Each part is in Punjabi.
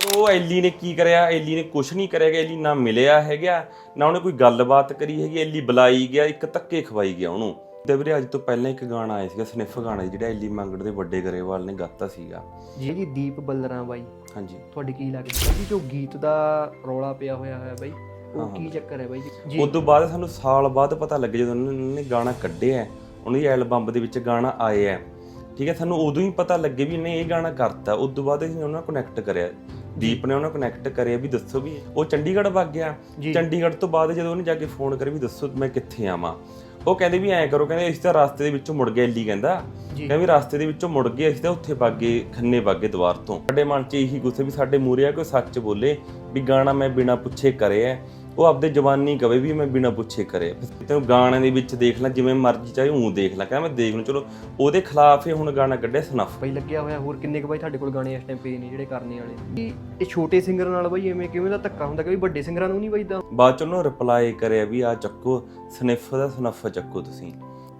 ਉਹ ਐਲੀ ਨੇ ਕੀ ਕਰਿਆ? ਐਲੀ ਨੇ ਕੁਝ ਨਹੀਂ ਕਰਿਆ ਗਿਆ ਐਲੀ ਨਾ ਮਿਲਿਆ ਹੈਗਾ ਨਾ ਉਹਨੇ ਕੋਈ ਗੱਲਬਾਤ ਕਰੀ ਹੈਗੀ ਐਲੀ ਬੁਲਾਈ ਗਿਆ ਇੱਕ ਧੱਕੇ ਖਵਾਈ ਗਿਆ ਉਹਨੂੰ। ਤੇ ਵੀਰੇ ਅੱਜ ਤੋਂ ਪਹਿਲਾਂ ਇੱਕ ਗਾਣਾ ਆਇਆ ਸੀਗਾ ਸਨਿਫ ਗਾਣਾ ਜਿਹੜਾ ਐਲੀ ਮੰਗੜ ਦੇ ਵੱਡੇ ਗਰੇਵਾਲ ਨੇ ਗਾਤਾ ਸੀਗਾ। ਜੀ ਜੀ ਦੀਪ ਬੱਲਰਾਂ ਬਾਈ। ਹਾਂਜੀ। ਤੁਹਾਡੀ ਕੀ ਲੱਗਦੀ ਜੀ ਜੋ ਗੀਤ ਦਾ ਰੌਲਾ ਪਿਆ ਹੋਇਆ ਹੈ ਬਾਈ ਉਹ ਕੀ ਚੱਕਰ ਹੈ ਬਾਈ? ਜੀ। ਉਸ ਤੋਂ ਬਾਅਦ ਸਾਨੂੰ ਸਾਲ ਬਾਅਦ ਪਤਾ ਲੱਗਿਆ ਜਦੋਂ ਉਹਨਾਂ ਨੇ ਗਾਣਾ ਕੱਢਿਆ ਉਹਨਾਂ ਦੀ ਐਲਬਮ ਦੇ ਵਿੱਚ ਗਾਣਾ ਆਇਆ ਠੀਕ ਹੈ ਸਾਨੂੰ ਉਦੋਂ ਹੀ ਪਤਾ ਲੱਗੇ ਵੀ ਇਹਨੇ ਇਹ ਗਾਣਾ ਕਰਤਾ ਉਸ ਤੋਂ ਬਾਅਦ ਅਸੀਂ ਉਹਨਾਂ ਨਾਲ ਕਨੈਕਟ ਕਰਿਆ। ਦੀਪ ਨੇ ਉਹਨਾਂ ਕਨੈਕਟ ਕਰਿਆ ਵੀ ਦੱਸੋ ਵੀ ਉਹ ਚੰਡੀਗੜ੍ਹ ਵਗ ਗਿਆ। ਚੰਡੀਗੜ੍ਹ ਤੋਂ ਬਾਅਦ ਜਦੋਂ ਉਹਨੇ ਜਾ ਕੇ ਫੋਨ ਕਰਿਆ ਵੀ ਦੱਸੋ ਮੈਂ ਕਿੱਥੇ ਆਵਾਂ। ਉਹ ਕਹਿੰਦੇ ਵੀ ਐਂ ਕਰੋ ਕਹਿੰਦੇ ਅਸੀਂ ਤਾਂ ਰਸਤੇ ਦੇ ਵਿੱਚੋਂ ਮੁੜ ਗਏ ਐਲੀ ਕਹਿੰਦਾ। ਕਹਿੰਦੇ ਵੀ ਰਸਤੇ ਦੇ ਵਿੱਚੋਂ ਮੁੜ ਗਏ ਅਸੀਂ ਤਾਂ ਉੱਥੇ ਬਾਗੇ ਖੰਨੇ ਬਾਗੇ ਦੁਆਰ ਤੋਂ। ਸਾਡੇ ਮਨ 'ਚ ਇਹੀ ਗੁੱਸੇ ਵੀ ਸਾਡੇ ਮੂਰੇ ਆ ਕੋਈ ਸੱਚ ਬੋਲੇ ਵੀ ਗਾਣਾ ਮੈਂ ਬਿਨਾ ਪੁੱਛੇ ਕਰਿਆ। ਉਹ ਆਪਦੇ ਜਵਾਨੀ ਕਵੇ ਵੀ ਮੈਂ ਬਿਨਾ ਪੁੱਛੇ ਕਰਿਆ ਤੈਨੂੰ ਗਾਣੇ ਦੇ ਵਿੱਚ ਦੇਖ ਲੈ ਜਿਵੇਂ ਮਰਜ਼ੀ ਚਾਹੇ ਉਹ ਦੇਖ ਲੈ ਕਹਿੰਦਾ ਮੈਂ ਦੇਖ ਲੂ ਚਲੋ ਉਹਦੇ ਖਿਲਾਫ ਹੀ ਹੁਣ ਗਾਣਾ ਕੱਢਿਆ ਸਨਫ। ਬਾਈ ਲੱਗਿਆ ਹੋਇਆ ਹੋਰ ਕਿੰਨੇ ਕੁ ਬਾਈ ਤੁਹਾਡੇ ਕੋਲ ਗਾਣੇ ਇਸ ਟਾਈਮ ਪਏ ਨੇ ਜਿਹੜੇ ਕਰਨੇ ਵਾਲੇ? ਇਹ ਛੋਟੇ ਸਿੰਗਰ ਨਾਲ ਬਾਈ ਐਵੇਂ ਕਿਵੇਂ ਦਾ ਧੱਕਾ ਹੁੰਦਾ ਕਿ ਵੀ ਵੱਡੇ ਸਿੰਗਰਾਂ ਨੂੰ ਨਹੀਂ ਵੱਜਦਾ ਬਾਅਦ ਚ ਉਹਨੂੰ ਰਿਪਲਾਈ ਕਰਿਆ ਵੀ ਆ ਚੱਕੋ ਸਨਿਫ ਦਾ ਸਨਫ ਚੱਕੋ ਤੁਸੀਂ।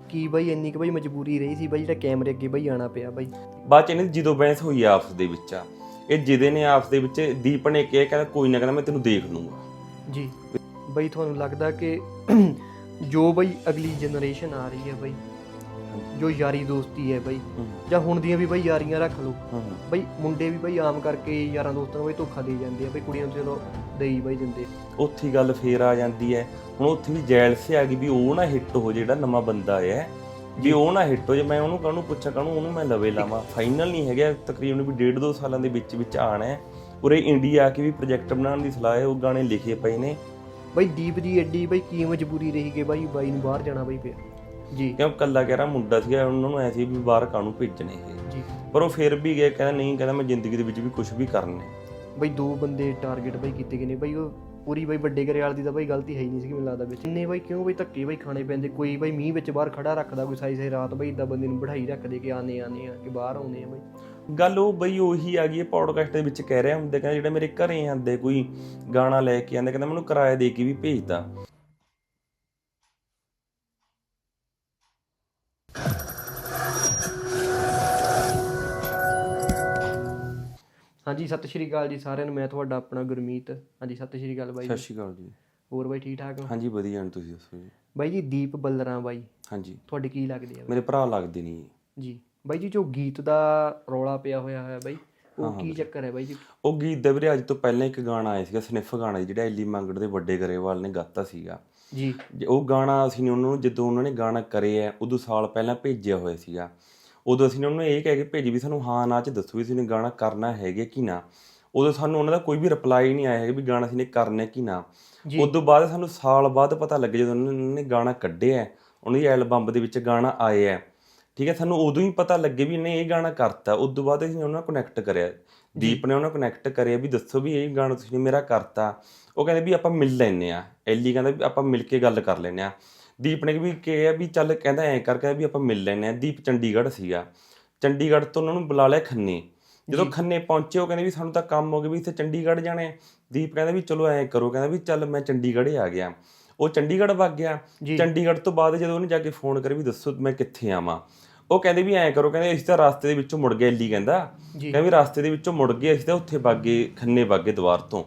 ਕੀ ਬਾਈ ਇੰਨੀ ਕੁ ਬਾਈ ਮਜਬੂਰੀ ਰਹੀ ਸੀ ਬਾਈ ਜਿਹੜਾ ਕੈਮਰੇ ਅੱਗੇ ਬਾਈ ਆਣਾ ਪਿਆ ਬਾਈ? ਬਾਅਦ ਚ ਇਹਨੇ ਜਦੋਂ ਬਹਿਸ ਹੋਈ ਆਪਸ ਦੇ ਵਿੱਚ ਆ ਇਹ ਜਿਹਦੇ ਨੇ ਆਪਸ ਦੇ ਵਿੱਚ ਦੀਪ ਨੇ ਕਿਹਾ ਕਹਿੰਦਾ ਕੋਈ ਨਾ ਕਹਿੰਦਾ ਮੈਂ ਤੈਨੂੰ ਦੇਖ ਲੂੰਗਾ। ਜੀ। ਬਾਈ ਤੁਹਾਨੂੰ ਲੱਗਦਾ ਕਿ ਜੋ ਬਾਈ ਅਗਲੀ ਜਨਰੇਸ਼ਨ ਆ ਰਹੀ ਹੈ ਬਾਈ ਜੋ ਯਾਰੀ ਦੋਸਤੀ ਹੈ ਬਾਈ ਜਾਂ ਹੁਣ ਦੀਆਂ ਵੀ ਬਾਈ ਯਾਰੀਆਂ ਰੱਖ ਲਓ। ਬਾਈ ਮੁੰਡੇ ਵੀ ਬਾਈ ਆਮ ਕਰਕੇ ਯਾਰਾਂ ਦੋਸਤਾਂ ਨੂੰ ਬਾਈ ਧੋਖਾ ਦੇ ਜਾਂਦੇ ਆ ਬਾਈ ਕੁੜੀਆਂ ਨੂੰ ਚਲੋ ਦੇਈ ਬਾਈ ਦਿੰਦੇ। ਉੱਥੇ ਗੱਲ ਫੇਰ ਆ ਜਾਂਦੀ ਹੈ। ਹੁਣ ਉੱਥੇ ਵੀ ਜੈਲਸ ਆ ਗਈ ਵੀ ਉਹ ਨਾ ਹਿੱਟ ਹੋ ਜਿਹੜਾ ਨਵਾਂ ਬੰਦਾ ਆਇਆ ਹੈ। ਵੀ ਉਹ ਨਾ ਹਿੱਟ ਹੋ ਜੇ ਮੈਂ ਉਹਨੂੰ ਕਾਹਨੂੰ ਪੁੱਛਾਂ ਕਾਹਨੂੰ ਉਹਨੂੰ ਮੈਂ ਲਵੇ ਲਾਵਾਂ। ਫਾਈਨਲ ਨਹੀਂ ਹੈਗਾ ਤਕਰੀਬਨ ਵੀ ਡੇਢ ਦੋ ਸਾਲਾਂ ਦੇ ਵਿੱਚ ਵਿੱਚ ਆਣਾ ਹੈ। ਉਰੇ ਇੰਡੀਆ ਆ ਕੇ ਵੀ ਪ੍ਰੋਜੈਕਟ ਬਣਾਉਣ ਦੀ ਸਲਾਹ ਹੈ ਉਹ ਗਾਣੇ ਲਿਖੇ ਪਏ ਨੇ। ਬਾਈ ਦੀਪ ਦੀ ਐਡੀ ਬਾਈ ਕੀ ਮਜਬੂਰੀ ਰਹੀ ਕਿ ਬਾਈ ਬਾਈ ਨੂੰ ਬਾਹਰ ਜਾਣਾ ਬਾਈ ਪਿਆ ਜੀ। ਕਿਉਂ ਕੱਲਾ ਕਹਿ ਰਿਹਾ ਮੁੰਡਾ ਸੀਗਾ ਉਹਨਾਂ ਨੂੰ ਐ ਸੀ ਵੀ ਬਾਹਰ ਕਾਹਨੂੰ ਭੇਜਣੇ ਇਹ। ਜੀ। ਪਰ ਉਹ ਫਿਰ ਵੀ ਗਿਆ ਕਹਿੰਦਾ ਨਹੀਂ ਕਹਿੰਦਾ ਮੈਂ ਜ਼ਿੰਦਗੀ ਦੇ ਵਿੱਚ ਵੀ ਕੁਝ ਵੀ ਕਰਨਾ। ਬਾਈ ਦੋ ਬੰਦੇ ਟਾਰਗੇਟ ਬਾਈ ਕੀਤੇ ਗਏ ਨੇ ਬਾਈ ਉਹ ਪੂਰੀ ਬਾਈ ਵੱਡੇ ਘਰਿਆਲ ਦੀ ਤਾਂ ਬਾਈ ਗਲਤੀ ਹੈ ਹੀ ਨਹੀਂ ਸੀ ਮੈਨੂੰ ਲੱਗਦਾ ਵਿੱਚ। ਇੰਨੇ ਬਾਈ ਕਿਉਂ ਬਾਈ ਧੱਕੇ ਬਾਈ ਖਾਣੇ ਪੈਂਦੇ ਕੋਈ ਬਾਈ ਮੀਂਹ ਵਿੱਚ ਬਾਹਰ ਖੜਾ ਰੱਖਦਾ ਕੋਈ ਸਾਈ ਸਾਈ ਰਾਤ ਬਾਈ ਇਦਾਂ ਬੰਦੇ ਨੂੰ ਬਿਠਾਈ ਰੱਖਦੇ ਕਿ ਆਨੇ ਆਨੇ ਆ ਕਿ ਬਾਹਰ ਆਉਨੇ ਆ ਬਾਈ। ਗੱਲ ਉਹ ਬਈ ਉਹੀ ਆ ਗਈ ਪੌਡਕਾਸਟ ਦੇ ਵਿੱਚ ਕਹਿ ਰਿਹਾ ਹੁੰਦੇ ਕਹਿੰਦਾ ਜਿਹੜੇ ਮੇਰੇ ਘਰੇ ਆਂਦੇ ਕੋਈ ਗਾਣਾ ਲੈ ਕੇ ਆਂਦੇ ਕਹਿੰਦਾ ਮੈਨੂੰ ਕਿਰਾਇਆ ਦੇ ਕੇ ਵੀ ਭੇਜਦਾ ਹਾਂਜੀ ਸਤਿ ਸ਼੍ਰੀ ਅਕਾਲ ਜੀ ਸਾਰਿਆਂ ਨੂੰ ਮੈਂ ਤੁਹਾਡਾ ਆਪਣਾ ਗੁਰਮੀਤ। ਹਾਂਜੀ ਸਤਿ ਸ਼੍ਰੀ ਅਕਾਲ ਬਾਈ ਸਤਿ ਸ਼੍ਰੀ ਅਕਾਲ ਜੀ। ਹੋਰ ਬਾਈ ਠੀਕ ਠਾਕ ਹੋ? ਹਾਂਜੀ ਵਧੀਆ ਨੇ ਤੁਸੀਂ ਦੱਸੋ ਜੀ? ਬਾਈ ਜੀ ਦੀਪ ਬੱਲਰਾਂ ਬਾਈ। ਹਾਂਜੀ। ਤੁਹਾਡੇ ਕੀ ਲੱਗਦੇ ਆ ਬਾਈ? ਮੇਰੇ ਭਰਾ ਲੱਗਦੇ ਨਹੀਂ ਜੀ। ਬਾਈ ਜੀ ਜੋ ਗੀਤ ਦਾ ਰੌਲਾ ਪਿਆ ਹੋਇਆ ਹੈ ਬਾਈ ਉਹ ਕੀ ਚੱਕਰ ਹੈ ਬਾਈ ਜੀ? ਉਹ ਗੀਤ ਦੇ ਵੀਰੇ ਅੱਜ ਤੋਂ ਪਹਿਲਾਂ ਇੱਕ ਗਾਣਾ ਆਇਆ ਸੀਗਾ ਸਨਿਫ ਗਾਣਾ ਜਿਹੜਾ ਐਲੀ ਮੰਗੜ ਦੇ ਵੱਡੇ ਗਰੇਵਾਲ ਨੇ ਗਾਤਾ ਸੀਗਾ। ਜੀ। ਉਹ ਗਾਣਾ ਅਸੀਂ ਨੇ ਉਹਨਾਂ ਨੂੰ ਜਦੋਂ ਉਹਨਾਂ ਨੇ ਗਾਣਾ ਕਰਿਆ ਉਦੋਂ ਸਾਲ ਪਹਿਲਾਂ ਭੇਜਿਆ ਹੋਇਆ ਸੀਗਾ। ਉਦੋਂ ਅਸੀਂ ਨੇ ਉਹਨਾਂ ਨੂੰ ਇਹ ਕਹਿ ਕੇ ਭੇਜੀ ਵੀ ਸਾਨੂੰ ਹਾਂ ਨਾ ਚ ਦੱਸੋ ਵੀ ਤੁਸੀਂ ਨੇ ਗਾਣਾ ਕਰਨਾ ਹੈਗਾ ਕਿ ਨਾ। ਉਦੋਂ ਸਾਨੂੰ ਉਹਨਾਂ ਦਾ ਕੋਈ ਵੀ ਰਿਪਲਾਈ ਨਹੀਂ ਆਇਆ ਹੈਗਾ ਵੀ ਗਾਣਾ ਅਸੀਂ ਨੇ ਕਰਨਾ ਕਿ ਨਾ। ਉਸ ਤੋਂ ਬਾਅਦ ਸਾਨੂੰ ਸਾਲ ਬਾਅਦ ਪਤਾ ਲੱਗਿਆ ਜਦੋਂ ਉਹਨਾਂ ਨੇ ਗਾਣਾ ਕੱਢਿਆ ਉਹਨਾਂ ਦੀ ਐਲਬਮ ਦੇ ਵਿੱਚ ਗਾਣਾ ਆਇਆ। ਠੀਕ ਹੈ ਸਾਨੂੰ ਉਦੋਂ ਹੀ ਪਤਾ ਲੱਗੇ ਵੀ ਇਹਨੇ ਇਹ ਗਾਣਾ ਕਰਤਾ। ਉਸ ਤੋਂ ਬਾਅਦ ਅਸੀਂ ਉਹਨਾਂ ਕਨੈਕਟ ਕਰਿਆ। ਦੀਪ ਨੇ ਉਹਨਾਂ ਕਨੈਕਟ ਕਰਿਆ ਵੀ ਦੱਸੋ ਵੀ ਇਹ ਗਾਣਾ ਤੁਸੀਂ ਨੇ ਮੇਰਾ ਕਰਤਾ। ਉਹ ਕਹਿੰਦੇ ਵੀ ਆਪਾਂ ਮਿਲ ਲੈਨੇ ਆ ਐਲੀ ਕਹਿੰਦਾ ਵੀ ਆਪਾਂ ਮਿਲ ਕੇ ਗੱਲ ਕਰ ਲੈਨੇ ਆ ਦੀਪ ਨੇ ਵੀ ਕਿਹਾ ਵੀ ਚੱਲ ਕਹਿੰਦਾ ਐਂ ਕਰ ਕਹਿੰਦਾ ਵੀ ਆਪਾਂ ਮਿਲ ਲੈਨੇ ਆ ਦੀਪ ਚੰਡੀਗੜ੍ਹ ਸੀਗਾ। ਚੰਡੀਗੜ੍ਹ ਤੋਂ ਉਹਨਾਂ ਨੂੰ ਬੁਲਾ ਲਿਆ ਖੰਨੇ। ਜਦੋਂ ਖੰਨੇ ਪਹੁੰਚੇ ਉਹ ਕਹਿੰਦੇ ਵੀ ਸਾਨੂੰ ਤਾਂ ਕੰਮ ਹੋ ਗਿਆ ਵੀ ਇੱਥੇ ਚੰਡੀਗੜ੍ਹ ਜਾਣਾ ਹੈ। ਦੀਪ ਕਹਿੰਦਾ ਵੀ ਚਲੋ ਐਂ ਕਰੋ ਕਹਿੰਦਾ ਵੀ ਚੱਲ ਮੈਂ ਚੰਡੀਗੜ੍ਹ ਆ ਗਿਆ। ਉਹ ਚੰਡੀਗੜ੍ਹ ਵਗ ਗਿਆ। ਚੰਡੀਗੜ੍ਹ ਤੋਂ ਬਾਅਦ ਜਦੋਂ ਉਹਨੇ ਜਾ ਕੇ ਫੋਨ ਕਰਿਆ ਵੀ ਦੱਸੋ ਮੈਂ ਕਿੱਥੇ ਆਵਾਂ। ਉਹ ਕਹਿੰਦੇ ਵੀ ਐਂ ਕਰੋ ਕਹਿੰਦੇ ਅਸੀਂ ਤਾਂ ਰਸਤੇ ਦੇ ਵਿੱਚੋਂ ਮੁੜ ਗਏ ਐਲੀ ਕਹਿੰਦਾ। ਕਹਿੰਦਾ ਵੀ ਰਸਤੇ ਦੇ ਵਿੱਚੋਂ ਮੁੜ ਗਏ ਅਸੀਂ ਤਾਂ ਉੱਥੇ ਬਾਗੇ ਖੰਨੇ ਬਾਗੇ ਦੁਆਰ ਤੋਂ।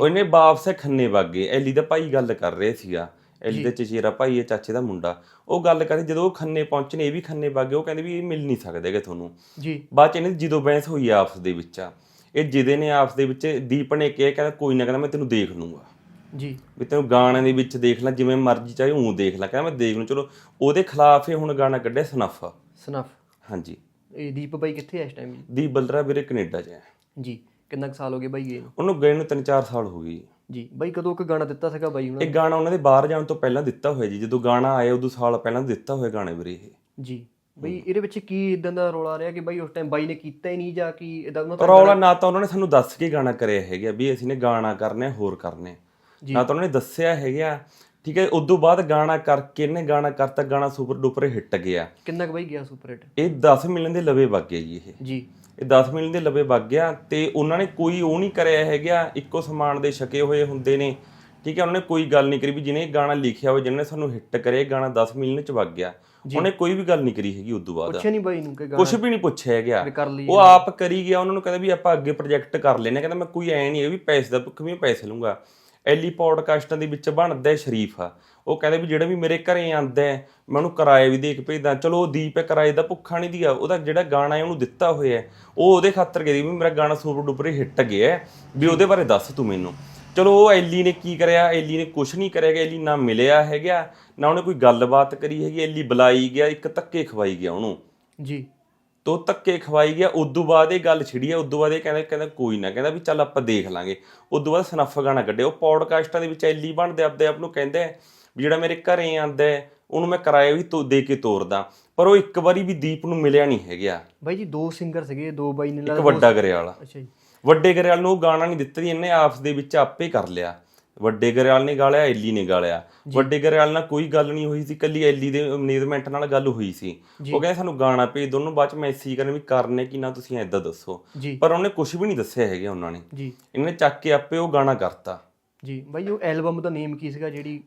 ਉਹਨੇ ਵਾਪਸ ਖੰਨੇ ਬਾਗੇ ਐਲੀ ਦਾ ਭਾਈ ਗੱਲ ਕਰ ਰਿਹਾ ਸੀਗਾ। ਐਲੀ ਦਾ ਚਚੇਰਾ ਭਾਈ ਹੈ ਚਾਚੇ ਦਾ ਮੁੰਡਾ। ਉਹ ਗੱਲ ਕਰੀ ਜਦੋਂ ਉਹ ਖੰਨੇ ਪਹੁੰਚਨੇ ਇਹ ਵੀ ਖੰਨੇ ਬਾਗੇ ਉਹ ਕਹਿੰਦੇ ਵੀ ਇਹ ਮਿਲ ਨਹੀਂ ਸਕਦੇਗੇ ਤੁਹਾਨੂੰ। ਜੀ। ਬਾਅਦ ਚ ਇਹਨੇ ਜਦੋਂ ਬਹਿਸ ਹੋਈ ਆਪਸ ਦੇ ਵਿੱਚ ਆ ਇਹ ਜਿਹਦੇ ਨੇ ਆਪਸ ਦੇ ਵਿੱਚ ਦੀਪ ਨੇ ਕਿਹਾ ਕਹਿੰਦਾ ਕੋਈ ਨਾ ਕਹਿੰਦਾ ਮੈਂ ਤੈਨੂੰ ਦੇਖ ਲੂੰਗਾ। ਜੀ। ਵੀ ਤੈਨੂੰ ਗਾਣੇ ਦੇ ਵਿੱਚ ਦੇਖ ਲੈ ਜਿਵੇਂ ਮਰਜ਼ੀ ਚਾਹੇ ਉਹ ਦੇਖ ਲੈ ਕਹਿੰਦਾ ਮੈਂ ਦੇਖ ਲੂੰ ਚਲੋ ਉਹਦੇ ਖਿਲਾਫ ਹੀ ਹੁਣ ਗਾਣਾ ਕੱਢਿਆ ਸਨਫ। ਸਨਫ। ਹਾਂਜੀ। ਇਹ ਦੀਪ ਬਾਈ ਕਿੱਥੇ ਇਸ ਟਾਈਮ ਜੀ ਦੀਪ ਬਲਰਾ ਵੀਰੇ ਕੈਨੇਡਾ 'ਚ ਹੈ। ਜੀ ਕਿੰਨਾ ਕੁ ਸਾਲ ਹੋ ਗਏ ਬਾਈ ਗਏ ਨੂੰ ਉਹਨੂੰ ਗਏ ਨੂੰ 3-4 ਸਾਲ ਹੋ ਗਏ। ਜੀ ਬਾਈ ਕਦੋਂ ਇੱਕ ਗਾਣਾ ਦਿੱਤਾ ਸੀਗਾ ਬਾਈ ਹੁਣ ਇਹ ਗਾਣਾ ਉਹਨਾਂ ਦੇ ਬਾਹਰ ਜਾਣ ਤੋਂ ਪਹਿਲਾਂ ਦਿੱਤਾ ਹੋਇਆ ਜੀ ਜਦੋਂ ਗਾਣਾ ਆਇਆ ਉਦੋਂ ਸਾਲ ਪਹਿਲਾਂ ਦਿੱਤਾ ਹੋਇਆ ਗਾਣੇ ਵੀਰੇ ਇਹ। ਜੀ ਬਈ ਇਹਦੇ ਵਿੱਚ ਕੀ ਇਦਾਂ ਦਾ ਰੋਲਾ ਰਿਹਾ ਕਿ ਬਾਈ ਉਸ ਟਾਈਮ ਬਾਈ ਨੇ ਕੀਤਾ ਹੀ ਨਹੀਂ ਜਾਂ ਕਿ ਇਦਾਂ ਉਹਨਾਂ ਰੌਲਾ ਨਾ ਤਾਂ ਉਹਨਾਂ ਨੇ ਸਾਨੂੰ ਦੱਸ ਕੇ ਗਾਣਾ ਕਰਿਆ ਹੈਗਾ ਵੀ ਅਸੀਂ ਨੇ ਗਾਣਾ ਕਰਨਾ ਹੈ, ਹੋਰ ਕਰਨੇ। ਨਾ ਤਾਂ ਉਹਨਾਂ ਨੇ ਦੱਸਿਆ ਹੈਗਾ। ਠੀਕ ਹੈ ਉਦੋਂ ਬਾਅਦ ਗਾਣਾ ਕਰਕੇ ਇਹਨੇ ਗਾਣਾ ਕਰਤਾ ਗਾਣਾ ਸੁਪਰ ਡੁਪਰ ਹਿੱਟ ਗਿਆ। ਕਿੰਨਾ ਕੁ ਬਾਈ ਗਿਆ ਸੁਪਰ ਹਿੱਟ ਇਹ 10 ਮਿਲੀਅਨ ਦੇ ਲਵੇ ਵਗ ਗਿਆ ਜੀ ਇਹ। ਜੀ। ਇਹ 10 ਮਿਲੀਅਨ ਦੇ ਲਵੇ ਵਗ ਗਿਆ ਤੇ ਉਹਨਾਂ ਨੇ ਕੋਈ ਉਹ ਨਹੀਂ ਕਰਿਆ ਹੈਗਾ ਇੱਕੋ ਸਮਾਨ ਦੇ ਛਕੇ ਹੋਏ ਹੁੰਦੇ ਨੇ। ਠੀਕ ਹੈ ਉਹਨਾਂ ਨੇ ਕੋਈ ਗੱਲ ਨਹੀਂ ਕਰੀ ਵੀ ਜਿਹਨੇ ਇਹ ਗਾਣਾ ਲਿਖਿਆ ਹੋਵੇ ਜਿਹਨੇ ਸਾਨੂੰ ਹਿੱਟ ਕਰੇ ਇਹ ਗਾਣਾ 10 ਮਿਲੀਅਨ ਚ ਵਗ ਗਿਆ। ਉਹਨੇ ਕੋਈ ਵੀ ਗੱਲ ਨਹੀਂ ਕਰੀ ਹੈਗੀ ਉਦੋਂ ਬਾਅਦ। ਪੁੱਛਿਆ ਨਹੀਂ ਬਾਈ ਨੂੰ ਕਿ ਕੁਝ ਵੀ ਨਹੀਂ ਪੁੱਛਿਆ ਲਈ ਉਹ ਆਪ ਕਰੀ ਗਿਆ ਉਹਨਾਂ ਨੂੰ ਕਹਿੰਦਾ ਵੀ ਆਪਾਂ ਅੱਗੇ ਪ੍ਰੋਜੈਕਟ ਕਰ ਲੈਨੇ ਕਹਿੰਦਾ ਮੈਂ ਕੋਈ ਐ ਨਹੀਂ ਹੈ ਵੀ ਪੈਸੇ ਦਾ ਭੁੱਖ ਵੀ ਪੈਸੇ ਲੂੰਗਾ ਐਲੀ ਪੋਡਕਾਸਟਾਂ ਦੇ ਵਿੱਚ ਬਣਦਾ ਸ਼ਰੀਫ। ਆ ਉਹ ਕਹਿੰਦੇ ਵੀ ਜਿਹੜਾ ਵੀ ਮੇਰੇ ਘਰੇ ਆਂਦਾ ਹੈ, ਮੈਂ ਉਹਨੂੰ ਕਿਰਾਏ ਵੀ ਦੇ ਕੇ ਭੇਜਦਾ। ਚਲੋ ਉਹ ਦੀਪ ਹੈ ਕਿਰਾਏ ਦਾ ਭੁੱਖਾ ਨਹੀਂ ਦੀਆ। ਉਹਦਾ ਜਿਹੜਾ ਗਾਣਾ ਹੈ ਉਹਨੂੰ ਦਿੱਤਾ ਹੋਇਆ ਹੈ, ਉਹ ਉਹਦੇ ਖਾਤਰ ਕਹਿੰਦੀ ਵੀ ਮੇਰਾ ਗਾਣਾ ਸੁਪਰ ਡੁਪਰ ਹਿੱਟ ਗਿਆ ਵੀ ਉਹਦੇ ਬਾਰੇ ਦੱਸ ਤੂੰ ਮੈਨੂੰ। ਚਲੋ ਉਹ ਐਲੀ ਨੇ ਕੀ ਕਰਿਆ? ਐਲੀ ਨੇ ਕੁਝ ਨਹੀਂ ਕਰਿਆ ਗਿਆ ਐਲੀ ਨਾ ਮਿਲਿਆ ਹੈਗਾ। ਨਾ ਉਹਨੇ ਕੋਈ ਗੱਲਬਾਤ ਕਰੀ ਹੈਗੀ। ਐਲੀ ਬੁਲਾਈ ਗਿਆ ਇੱਕ ਧੱਕੇ ਖਵਾਈ ਗਿਆ ਉਹਨੂੰ। ਜੀ। ਤੋ ਧੱਕੇ ਖਵਾਈ ਗਿਆ ਉਦੋਂ ਬਾਅਦ ਇਹ ਗੱਲ ਛਿੜੀ ਹੈ ਉਦੋਂ ਬਾਅਦ ਇਹ ਕਹਿੰਦਾ ਕਹਿੰਦਾ ਕੋਈ ਨਾ ਕਹਿੰਦਾ ਵੀ ਚੱਲ ਆਪਾਂ ਦੇਖ ਲਾਂਗੇ। ਉਦੋਂ ਬਾਅਦ ਸਨੱਫ ਗਾਣਾ ਕੱਢਿਆ। ਉਹ ਪੌਡਕਾਸਟਾਂ ਦੇ ਵਿੱਚ ਐਲੀ ਬਣਦੇ ਆਪਦੇ ਆਪ ਨੂੰ ਕਹਿੰਦਾ ਵੀ ਜਿਹੜਾ ਮੇਰੇ ਘਰੇ ਆਂਦਾ ਉਹਨੂੰ ਮੈਂ ਕਿਰਾਇਆ ਵੀ ਤੋ ਦੇ ਕੇ ਤੋਰਦਾ। ਪਰ ਉਹ ਇੱਕ ਵਾਰੀ ਵੀ ਦੀਪ ਨੂੰ ਮਿਲਿਆ ਨਹੀਂ ਹੈਗਾ। ਬਾਈ ਜੀ ਦੋ ਸਿੰਗਰ ਸੀਗੇ ਦੋ ਬਾਈ ਨੇ ਇੱਕ ਵੱਡਾ ਗਰੇਵਾਲ। ਅੱਛਾ ਜੀ। ਵੱਡੇ ਗਰੇਵਾਲ ਨੂੰ ਉਹ ਗਾਣਾ ਨਹੀਂ ਦਿੱਤਾ ਜੀ ਇਹਨੇ ਆਪਸ ਦੇ ਵਿੱਚ ਆਪੇ ਕਰ ਲਿਆ। ਵੱਡੇ ਗਰੇਵਾਲ ਨੇ ਗਾਲਿਆ ਐਲੀ ਨੇ ਗਾਲਿਆ। ਵੱਡੇ ਗਰੇਵਾਲ ਨਾਲ ਕੋਈ ਗੱਲ ਨਹੀਂ ਹੋਈ ਸੀ ਕੱਲੀ ਐਲੀ ਦੇ ਮੈਨੇਜਮੈਂਟ ਨਾਲ ਗੱਲ ਹੋਈ ਸੀ। ਉਹ ਕਹਿੰਦੇ ਸਾਨੂੰ ਗਾਣਾ ਭੇਜ ਦੋਨੋਂ ਬਾਅਦ ਚ ਮੈਸੇਜ ਕਰਨ ਵੀ ਕਰਨੇ ਕਿ ਨਾ ਤੁਸੀਂ ਐਦਾਂ ਦੱਸੋ। ਪਰ ਉਹਨੇ ਕੁਝ ਵੀ ਨਹੀਂ ਦੱਸਿਆ ਹੈਗਾ ਉਹਨਾਂ ਨੇ। ਇਹਨੇ ਚੱਕ ਕੇ ਆਪੇ ਉਹ ਗਾਣਾ ਕਰਤਾ। ਜੀ। ਬਾਈ ਉਹ ਐਲਬਮ ਦਾ ਨੇਮ ਕੀ ਸੀਗਾ ਜਿਹੜੀ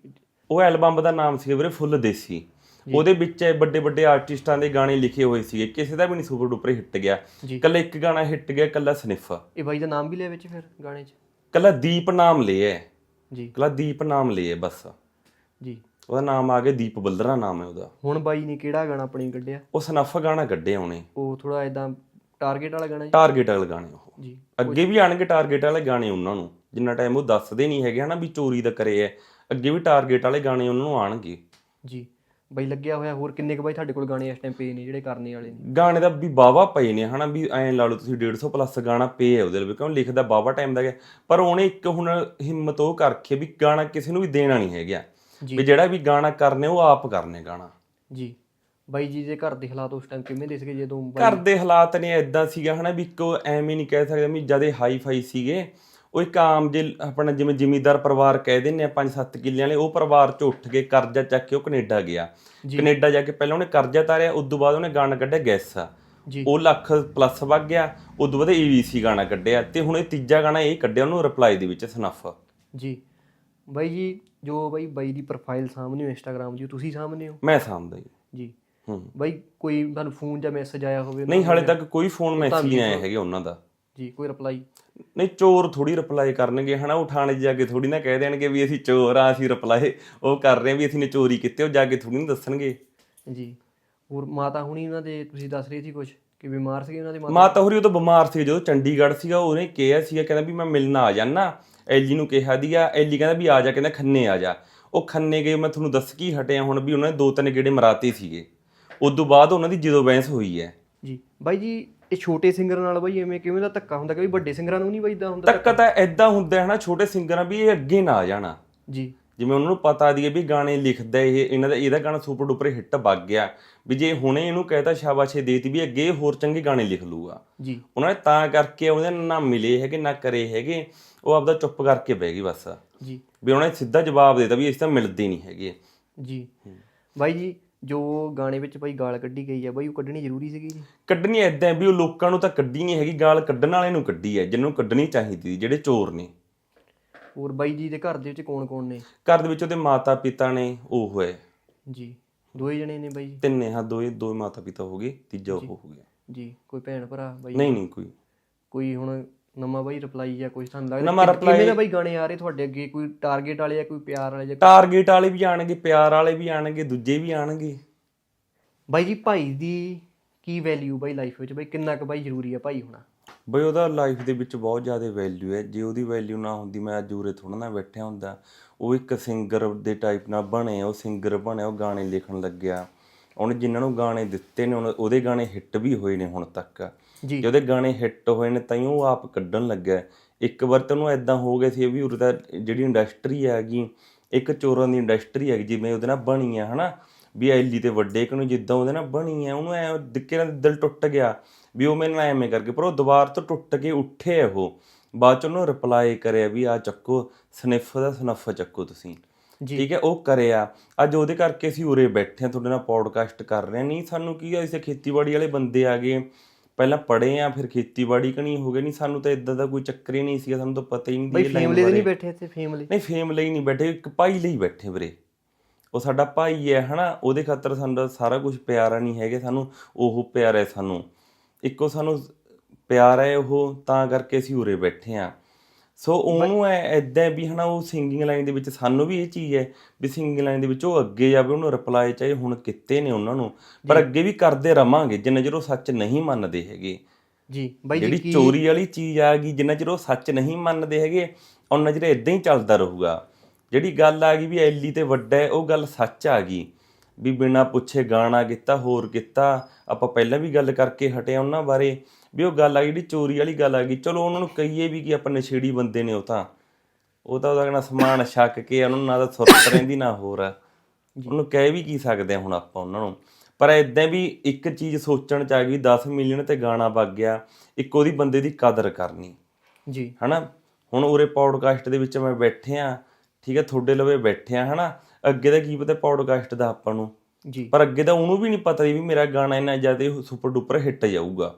ਉਹ ਐਲਬਮ ਦਾ ਨਾਮ ਸੀ ਵੀਰੇ ਫੁੱਲ ਦੇਸੀ। ਉਹਦੇ ਵਿੱਚ ਵੱਡੇ ਵੱਡੇ ਆਰਟਿਸਟਾਂ ਦੇ ਗਾਣੇ ਲਿਖੇ ਹੋਏ ਸੀਗੇ। ਕਿਸੇ ਦਾ ਵੀ ਨਹੀਂ ਸੁਪਰ ਡੁਪਰ ਹਿੱਟ ਗਿਆ। ਕੱਲਾ ਇੱਕ ਗਾਣਾ ਹਿੱਟ ਗਿਆ ਕੱਲਾ ਸਨਿਫ। ਇਹ ਬਾਈ ਦਾ ਨਾਮ ਵੀ ਲਿਆ ਵਿੱਚ ਫਿਰ ਗਾਣੇ 'ਚ? ਕੱਲਾ ਦੀਪ ਨਾਮ ਲਿਆ। ਹੈ। ਜੀ। ਕੱਲਾ ਦੀਪ ਨਾਮ ਲਿਆ ਬਸ। ਜੀ। ਉਹਦਾ ਨਾਮ ਆ ਗਿਆ ਦੀਪ ਬੱਲਰਾ ਨਾਮ ਹੈ ਉਹਦਾ। ਹੁਣ ਬਾਈ ਨੇ ਕਿਹੜਾ ਗਾਣਾ ਆਪਣੀ ਕੱਢਿਆ? ਉਹ ਸਨਫ ਗਾਣਾ ਕੱਢਿਆ ਉਹਨੇ। ਉਹ ਥੋੜਾ ਇਦਾਂ ਟਾਰਗੇਟ ਵਾਲਾ ਗਾਣਾ ਜੀ? ਟਾਰਗੇਟ ਵਾਲੇ ਗਾਣੇ ਉਹ। ਜੀ। ਅੱਗੇ ਵੀ ਆਣਗੇ ਟਾਰਗੇਟ ਵਾਲੇ ਗਾਣੇ ਉਹਨਾਂ ਨੂੰ। ਜਿੰਨਾ ਟਾਈਮ ਉਹ ਦੱਸਦੇ ਨਹੀਂ ਹੈਗੇ ਹਨਾ ਵੀ ਚੋਰੀ ਦਾ ਕਰੇ ਹੈ ਅੱਗੇ ਵੀ ਟਾਰਗੇਟ ਵਾਲੇ ਗਾਣੇ ਉਹਨਾਂ ਨੂੰ ਆਣਗੇ। ਜੀ। ਬਾਈ ਲੱਗਿਆ ਹੋਇਆ ਹੋਰ ਕਿੰਨੇ ਕੁ ਬਾਈ ਤੁਹਾਡੇ ਕੋਲ ਗਾਣੇ ਇਸ ਟਾਈਮ ਪਏ ਨੇ ਜਿਹੜੇ ਕਰਨੇ ਵਾਲੇ ਨੇ? ਗਾਣੇ ਦਾ ਵੀ ਬਾਵਾ ਪਏ ਨੇ ਹਨਾ ਵੀ ਐਂ ਲਾ ਲਓ ਤੁਸੀਂ 150 ਪਲੱਸ ਗਾਣਾ ਪਏ ਹੈ ਉਹਦੇ ਲਈ ਕਿਉਂ ਲਿਖਦਾ ਬਾਵਾ ਟਾਈਮ ਦਾ ਗਿਆ। ਪਰ ਉਹਨੇ ਇੱਕ ਹੁਣ ਹਿੰਮਤ ਉਹ ਕਰਕੇ ਵੀ ਗਾਣਾ ਕਿਸੇ ਨੂੰ ਵੀ ਦੇਣਾ ਨਹੀਂ ਹੈਗਾ। ਵੀ ਜਿਹੜਾ ਵੀ ਗਾਣਾ ਕਰਨੇ ਉਹ ਆਪ ਕਰਨੇ ਗਾਣਾ। ਜੀ। ਬਾਈ ਜੀ ਦੇ ਘਰ ਦੇ ਹਾਲਾਤ ਉਸ ਟਾਈਮ ਕਿਵੇਂ ਦੇ ਸੀਗੇ ਜਦੋਂ ਘਰ ਦੇ ਹਾਲਾਤ ਨੇ ਐਦਾਂ ਸੀਗਾ ਹਨਾ ਵੀ ਇੱਕੋ ਐਵੇਂ ਨਹੀਂ ਕਹਿ ਸਕਦੇ ਵੀ ਜਦੇ ਹਾਈ ਫਾਈ ਸੀਗੇ ਉਹ ਇੱਕ ਆਮ ਜੇ ਆਪਣਾ ਜਿਵੇਂ ਜ਼ਿਮੀਂਦਾਰ ਪਰਿਵਾਰ ਕਹਿ ਦਿੰਦੇ ਆ ਪੰਜ ਸੱਤ ਕਿੱਲਿਆਂ ਵਾਲੇ ਉਹ ਪਰਿਵਾਰ ਚ ਉੱਠ ਕੇ ਕਰਜ਼ਾ ਚੱਕ ਕੇ ਉਹ ਕੈਨੇਡਾ ਗਿਆ। ਕੈਨੇਡਾ ਜਾ ਕੇ ਪਹਿਲਾਂ ਉਹਨੇ ਕਰਜ਼ਾ ਤਾਰਿਆ ਉਸ ਤੋਂ ਬਾਅਦ ਉਹਨੇ ਗਾਣਾ ਕੱਢਿਆ ਗੈਸਾ। ਜੀ। ਉਹ ਲੱਖ ਪਲੱਸ ਵਗ ਗਿਆ ਉਸ ਤੋਂ ਬਾਅਦ ਈਵੀਸੀ ਗਾਣਾ ਕੱਢਿਆ ਤੇ ਹੁਣ ਇਹ ਤੀਜਾ ਗਾਣਾ ਇਹ ਕੱਢਿਆ ਉਹਨੂੰ ਰਿਪਲਾਈ ਦੇ ਵਿੱਚ ਸਨਫ ਜੀ। ਬਾਈ ਜੀ ਜੋ ਬਾਈ ਬਾਈ ਦੀ ਪ੍ਰੋਫਾਈਲ ਸਾਹਮਣੇ ਹੋ ਇੰਸਟਾਗ੍ਰam ਉਹ ਤੁਸੀਂ ਸਾਹਮਣੇ ਹੋ? ਮੈਂ ਜੀ ਜੀ। ਹੂੰ। ਬਾਈ ਕੋਈ ਤੁਹਾਨੂੰ ਫੋਨ ਜਾਂ ਮੈਸੇਜ ਆਇਆ ਹੋਵੇ ਨਹੀਂ ਹਾਲੇ ਤੱਕ ਕੋਈ ਫੋਨ ਮੈਸੇਜ ਨਹੀਂ ਆਇਆ ਹੈਗੇ ਉਹਨਾਂ ਦਾ। ਜੀ ਕੋਈ ਰਿਪਲਾਈ ਨਹੀਂ ਚੋਰ ਥੋੜੀ ਰਿਪਲਾਈ ਕਰਨਗੇ ਹਨਾ? ਉਹ ਥਾਣੇ 'ਚ ਜਾ ਕੇ ਥੋੜੀ ਨਾ ਕਹਿ ਦੇਣਗੇ ਵੀ ਅਸੀਂ ਚੋਰ ਆ ਅਸੀਂ ਰਿਪਲਾਈ ਉਹ ਕਰ ਰਹੇ ਵੀ ਅਸੀਂ ਨੇ ਚੋਰੀ ਕੀਤੀ ਉਹ ਜਾ ਕੇ ਥੋੜੀ ਨਾ ਦੱਸਣਗੇ। ਜੀ। ਹੋਰ ਮਾਤਾ ਹੁਣੀ ਉਹਨਾਂ ਦੇ ਤੁਸੀਂ ਦੱਸ ਰਹੇ ਸੀ ਕੁਝ ਕਿ ਬਿਮਾਰ ਸੀਗੇ ਉਹਨਾਂ ਦੇ ਮਾਤਾ? ਮਾਤਾ ਹੋਰੀ ਉਹ ਤਾਂ ਬਿਮਾਰ ਸੀ ਜਦੋਂ ਚੰਡੀਗੜ੍ਹ ਸੀਗਾ ਉਹਨੇ ਕਿਹਾ ਸੀਗਾ ਕਹਿੰਦਾ ਵੀ ਮੈਂ ਮਿਲਣ ਆ ਜਾਣਾ ਐਲੀ ਨੂੰ ਕਿਹਾ ਦੀਆ ਐਲੀ ਕਹਿੰਦਾ ਵੀ ਆ ਜਾ ਕਹਿੰਦਾ ਖੰਨੇ ਆ ਜਾ। ਉਹ ਖੰਨੇ ਗਏ ਮੈਂ ਤੁਹਾਨੂੰ ਦੱਸ ਕੀ ਹਟਿਆ ਹੁਣ ਵੀ ਉਹਨਾਂ ਨੇ ਦੋ ਤਿੰਨ ਗੇੜੇ ਮਰਾਤੇ ਸੀਗੇ। ਉਸ ਤੋਂ ਬਾਅਦ ਉਹਨਾਂ ਦੀ ਜਦੋਂ ਬਹਿਸ ਹੋਈ ਹੈ। ਜੀ। ਬਾਈ ਜੀ ਇਹ ਛੋਟੇ ਸਿੰਗਰ ਨਾਲ ਬਾਈ ਐਵੇਂ ਕਿਵੇਂ ਦਾ ਧੱਕਾ ਹੁੰਦਾ ਕਿ ਵੀ ਵੱਡੇ ਸਿੰਗਰਾਂ ਨੂੰ ਨਹੀਂ ਵੱਜਦਾ ਹੁੰਦਾ ਤੱਕ ਤਾਂ ਐਦਾਂ ਹੁੰਦਾ ਹੈ ਨਾ ਛੋਟੇ ਸਿੰਗਰਾਂ ਵੀ ਇਹ ਅੱਗੇ ਨਾ ਆ ਜਾਣਾ। ਜੀ। ਜਿਵੇਂ ਉਹਨਾਂ ਨੂੰ ਪਤਾ ਦੀ ਹੈ ਵੀ ਗਾਣੇ ਲਿਖਦਾ ਇਹ ਇਹਨਾਂ ਦਾ ਇਹਦਾ ਗਾਣਾ ਸੁਪਰ ਡੁਪਰ ਹਿੱਟ ਵੱਗ ਗਿਆ। ਵੀ ਜੇ ਹੁਣੇ ਇਹਨੂੰ ਕਹਿਤਾ ਸ਼ਾਬਾਸ਼ੇ ਦੇਤੀ ਵੀ ਅੱਗੇ ਹੋਰ ਚੰਗੇ ਗਾਣੇ ਲਿਖ ਲੂਗਾ। ਜੀ। ਉਹਨਾਂ ਨੇ ਤਾਂ ਕਰਕੇ ਉਹਦੇ ਨਾ ਮਿਲੇ ਹੈਗੇ ਨਾ ਕਰੇ ਹੈਗੇ ਉਹ ਆਪਦਾ ਚੁੱਪ ਕਰਕੇ ਬਹਿ ਗਈ ਬਸ। ਜੀ। ਵੀ ਉਹਨੇ ਸਿੱਧਾ ਜਵਾਬ ਦੇਤਾ ਵੀ ਇਸ ਤਾਂ ਮਿਲਦੇ ਨਹੀਂ ਹੈਗੇ। ਜੀ। ਬਾਈ ਜੀ ਜੋ ਗਾਣੇ ਵਿੱਚ ਬਾਈ ਗਾਲ ਕੱਢੀ ਗਈ ਹੈ ਬਾਈ ਉਹ ਕੱਢਣੀ ਜ਼ਰੂਰੀ ਸੀਗੀ ਜੀ? ਕੱਢਣੀ ਐਦਾਂ ਵੀ ਉਹ ਲੋਕਾਂ ਨੂੰ ਤਾਂ ਕੱਢੀ ਨਹੀਂ ਹੈਗੀ ਗਾਲ ਕੱਢਣ ਵਾਲੇ ਨੂੰ ਕੱਢੀ ਹੈ ਜਿਹਨੂੰ ਕੱਢਣੀ ਚਾਹੀਦੀ ਸੀ, ਜਿਹੜੇ ਚੋਰ ਨੇ। ਹੋਰ ਬਾਈ ਜੀ ਦੇ ਘਰ ਦੇ ਵਿੱਚ ਕੌਣ ਕੌਣ ਨੇ? ਘਰ ਦੇ ਵਿੱਚ ਉਹਦੇ ਮਾਤਾ ਪਿਤਾ ਨੇ ਉਹ ਹੋਏ ਜੀ ਦੋਏ ਜਣੇ ਨੇ ਬਾਈ ਜੀ? ਤਿੰਨੇ ਹਾਂ ਦੋਏ ਦੋ ਮਾਤਾ ਪਿਤਾ ਹੋ ਗਏ ਤੀਜਾ ਉਹ ਹੋ ਗਿਆ। ਜੀ ਕੋਈ ਭੈਣ ਭਰਾ ਬਾਈ? ਨਹੀਂ ਨਹੀਂ ਕੋਈ। ਕੋਈ ਹੁਣ ਨਵਾਂ ਬਾਈ ਰਿਪਲਾਈ ਜਾਂ ਕੁਝ ਤੁਹਾਨੂੰ ਲੱਗਦਾ ਨਵਾਂ reply- ਕਿਵੇਂ ਦਾ ਬਾਈ ਗਾਣੇ ਆ ਰਹੇ ਤੁਹਾਡੇ ਅੱਗੇ? ਕੋਈ ਟਾਰਗੇਟ ਵਾਲੇ ਜਾਂ ਕੋਈ ਪਿਆਰ ਵਾਲੇ ਜਾਂ ਟਾਰਗੇਟ ਵਾਲੇ ਵੀ ਆਣਗੇ ਪਿਆਰ ਵਾਲੇ ਵੀ ਆਣਗੇ ਦੂਜੇ ਵੀ ਆਣਗੇ ਬਾਈ ਜੀ ਭਾਈ ਦੀ ਕੀ ਵੈਲਿਊ ਬਾਈ ਲਾਈਫ ਵਿੱਚ? ਬਾਈ ਕਿੰਨਾ ਕੁ ਬਾਈ ਜ਼ਰੂਰੀ ਹੈ ਭਾਈ ਹੋਣਾ? ਬਈ ਉਹਦਾ ਲਾਈਫ ਦੇ ਵਿੱਚ ਬਹੁਤ ਜ਼ਿਆਦਾ ਵੈਲਿਊ ਹੈ। ਜੇ ਉਹਦੀ ਵੈਲਿਊ ਨਾ ਹੁੰਦੀ ਮੈਂ ਅੱਜ ਉਰੇ ਥੋੜਾ ਨਾ ਬੈਠਿਆ ਹੁੰਦਾ। ਉਹ ਇੱਕ ਸਿੰਗਰ ਦੇ ਟਾਈਪ ਨਾਲ ਬਣੇ ਉਹ ਸਿੰਗਰ ਬਣਿਆ ਉਹ ਗਾਣੇ ਲਿਖਣ ਲੱਗਿਆ। ਉਹਨੇ ਜਿਨ੍ਹਾਂ ਨੂੰ ਗਾਣੇ ਦਿੱਤੇ ਨੇ ਉਹਨੇ- ਉਹਦੇ ਗਾਣੇ ਹਿੱਟ ਵੀ ਹੋਏ ਨੇ ਹੁਣ ਤੱਕ। ਜੀ। ਉਹਦੇ ਗਾਣੇ ਹਿੱਟ ਹੋਏ ਨੇ ਤਾਂ ਹੀ ਉਹ ਆਪ ਕੱਢਣ ਲੱਗਾ ਇੱਕ ਵਾਰ ਤਾਂ ਉਹਨੂੰ ਐਦਾਂ ਹੋ ਗਿਆ ਸੀ ਵੀ ਉਰੇ ਤਾਂ ਜਿਹੜੀ ਇੰਡਸਟਰੀ ਹੈਗੀ ਇੱਕ ਚੋਰਾਂ ਦੀ ਇੰਡਸਟਰੀ ਹੈਗੀ ਜਿਵੇਂ ਉਹਦੇ ਨਾਲ ਬਣੀ ਆ ਹਨਾ? ਵੀ ਐਲੀ ਤੇ ਵੱਡੇ ਕਿ ਨੂੰ ਜਿੱਦਾਂ ਉਹਦੇ ਨਾਲ ਬਣੀ ਆ ਉਹਨੂੰ ਐ ਦਿੱਕੇ ਨਾਲ ਦਿਲ ਟੁੱਟ ਗਿਆ ਵੀ ਉਹ ਮੈਨੂੰ ਐਵੇਂ ਕਰਕੇ ਪਰ ਉਹ ਦੁਬਾਰ ਤੋਂ ਟੁੱਟ ਕੇ ਉੱਠੇ ਉਹ। ਬਾਅਦ ਚ ਉਹਨੂੰ ਰਿਪਲਾਈ ਕਰਿਆ ਵੀ ਆ ਚੱਕੋ ਸਨਿਫ ਦਾ ਸਨਫ ਚੱਕੋ ਤੁਸੀਂ। ਠੀਕ ਹੈ ਉਹ ਕਰਿਆ। ਅੱਜ ਉਹਦੇ ਕਰਕੇ ਅਸੀਂ ਉਰੇ ਬੈਠੇ ਆ ਤੁਹਾਡੇ ਨਾਲ ਪੋਡਕਾਸਟ ਕਰ ਰਹੇ ਨਹੀਂ ਸਾਨੂੰ ਕੀ ਆ ਇਸੇ ਖੇਤੀਬਾੜੀ ਵਾਲੇ ਬੰਦੇ ਆ ਗਏ। ਪਹਿਲਾਂ ਪੜ੍ਹੇ ਆ ਫਿਰ ਖੇਤੀਬਾੜੀ ਕਣੀ ਹੋ ਗਏ ਨਹੀਂ ਸਾਨੂੰ ਤਾਂ ਇਦਾਂ ਦਾ ਕੋਈ ਚੱਕਰ ਹੀ ਨਹੀਂ ਸੀਗਾ ਸਾਨੂੰ ਤਾਂ ਪਤਾ ਹੀ ਨਹੀਂ ਬਾਈ ਫੈਮਿਲੀ ਦੇ। ਨਹੀਂ ਬੈਠੇ ਇੱਥੇ ਫੈਮਿਲੀ। ਨਹੀਂ ਫੇਮ ਲਈ ਨਹੀਂ ਬੈਠੇ ਇੱਕ ਭਾਈ ਲਈ ਬੈਠੇ ਵੀਰੇ। ਉਹ ਸਾਡਾ ਭਾਈ ਹੈ ਹਨਾ? ਉਹਦੇ ਖਾਤਰ ਸਾਡਾ ਸਾਰਾ ਕੁਝ ਪਿਆਰਾ ਨਹੀਂ ਹੈਗੇ ਸਾਨੂੰ ਉਹ ਪਿਆਰ ਹੈ ਸਾਨੂੰ। ਇੱਕੋ ਸਾਨੂੰ ਪਿਆਰ ਹੈ ਉਹ ਤਾਂ ਕਰਕੇ ਅਸੀਂ ਉਰੇ ਬੈਠੇ ਆ। ਸੋ ਉਹਨੂੰ ਐ ਐਦਾਂ ਵੀ ਹਨਾ ਉਹ ਸਿੰਗਿੰਗ ਲਾਈਨ ਦੇ ਵਿੱਚ ਸਾਨੂੰ ਵੀ ਇਹ ਚੀਜ਼ ਹੈ ਵੀ ਸਿੰਗਿੰਗ ਲਾਈਨ ਦੇ ਵਿੱਚ ਉਹ ਅੱਗੇ ਜਾਵੇ ਉਹਨੂੰ ਰਿਪਲਾਈ ਚਾਹੇ ਹੁਣ ਕਿਤੇ ਨੇ ਉਹਨਾਂ ਨੂੰ ਪਰ ਅੱਗੇ ਵੀ ਕਰਦੇ ਰਵਾਂਗੇ ਜਿੰਨਾ ਚਿਰ ਉਹ ਸੱਚ ਨਹੀਂ ਮੰਨਦੇ ਹੈਗੇ। ਜੀ ਬਾਈ ਜੀ ਜਿਹੜੀ ਚੋਰੀ ਵਾਲੀ ਚੀਜ਼ ਆ ਗਈ ਜਿੰਨਾ ਚਿਰ ਉਹ ਸੱਚ ਨਹੀਂ ਮੰਨਦੇ ਹੈਗੇ ਉਹਨਾਂ ਚਿਰ ਇਦਾਂ ਹੀ ਚੱਲਦਾ ਰਹੂਗਾ। ਜਿਹੜੀ ਗੱਲ ਆ ਗਈ ਵੀ ਐਲੀ ਤੇ ਵੱਡਾ ਹੈ ਉਹ ਗੱਲ ਸੱਚ ਆ ਗਈ। ਵੀ ਬਿਨਾ ਪੁੱਛੇ ਗਾਣਾ ਕੀਤਾ ਹੋਰ ਕੀਤਾ ਆਪਾਂ ਪਹਿਲਾਂ ਵੀ ਗੱਲ ਕਰਕੇ ਹਟੇ ਆ ਉਹਨਾਂ ਬਾਰੇ। ਵੀ ਉਹ ਗੱਲ ਆ ਗਈ ਜਿਹੜੀ ਚੋਰੀ ਵਾਲੀ ਗੱਲ ਆ ਗਈ। ਚਲੋ ਉਹਨਾਂ ਨੂੰ ਕਹੀਏ ਵੀ ਕਿ ਆਪਾਂ ਨਸ਼ੇੜੀ ਬੰਦੇ ਨੇ ਉਹ ਤਾਂ। ਉਹ ਤਾਂ ਉਹਦਾ ਕਹਿਣਾ ਸਮਾਨ ਛੱਕ ਕੇ ਉਹਨਾਂ ਨੂੰ ਨਾ ਤਾਂ ਸੁਰਤ ਰਹਿੰਦੀ ਨਾ ਹੋਰ ਆ। ਉਹਨੂੰ ਕਹਿ ਵੀ ਕੀ ਸਕਦੇ ਆ ਹੁਣ ਆਪਾਂ ਉਹਨਾਂ ਨੂੰ। ਪਰ ਇਦਾਂ ਵੀ ਇੱਕ ਚੀਜ਼ ਸੋਚਣ ਚ ਆ ਗਈ 10 ਮਿਲੀਅਨ ਤੇ ਗਾਣਾ ਵਗ ਗਿਆ ਇੱਕ ਉਹਦੀ ਬੰਦੇ ਦੀ ਕਦਰ ਕਰਨੀ। ਜੀ। ਹਨਾ? ਹੁਣ ਉਰੇ ਪੌਡਕਾਸਟ ਦੇ ਵਿੱਚ ਮੈਂ ਬੈਠਿਆ ਠੀਕ ਹੈ ਤੁਹਾਡੇ ਲਵੇ ਬੈਠਿਆ ਹਨਾ? ਅੱਗੇ ਦਾ ਕੀ ਪਤਾ ਪੌਡਕਾਸਟ ਦਾ ਆਪਾਂ ਨੂੰ। ਜੀ। ਪਰ ਅੱਗੇ ਤਾਂ ਉਹਨੂੰ ਵੀ ਨਹੀਂ ਪਤਾ ਵੀ ਮੇਰਾ ਗਾਣਾ ਇੰਨਾ ਜ਼ਿਆਦਾ ਸੁਪਰ ਡੁਪਰ ਹਿੱਟ ਜਾਊਗਾ।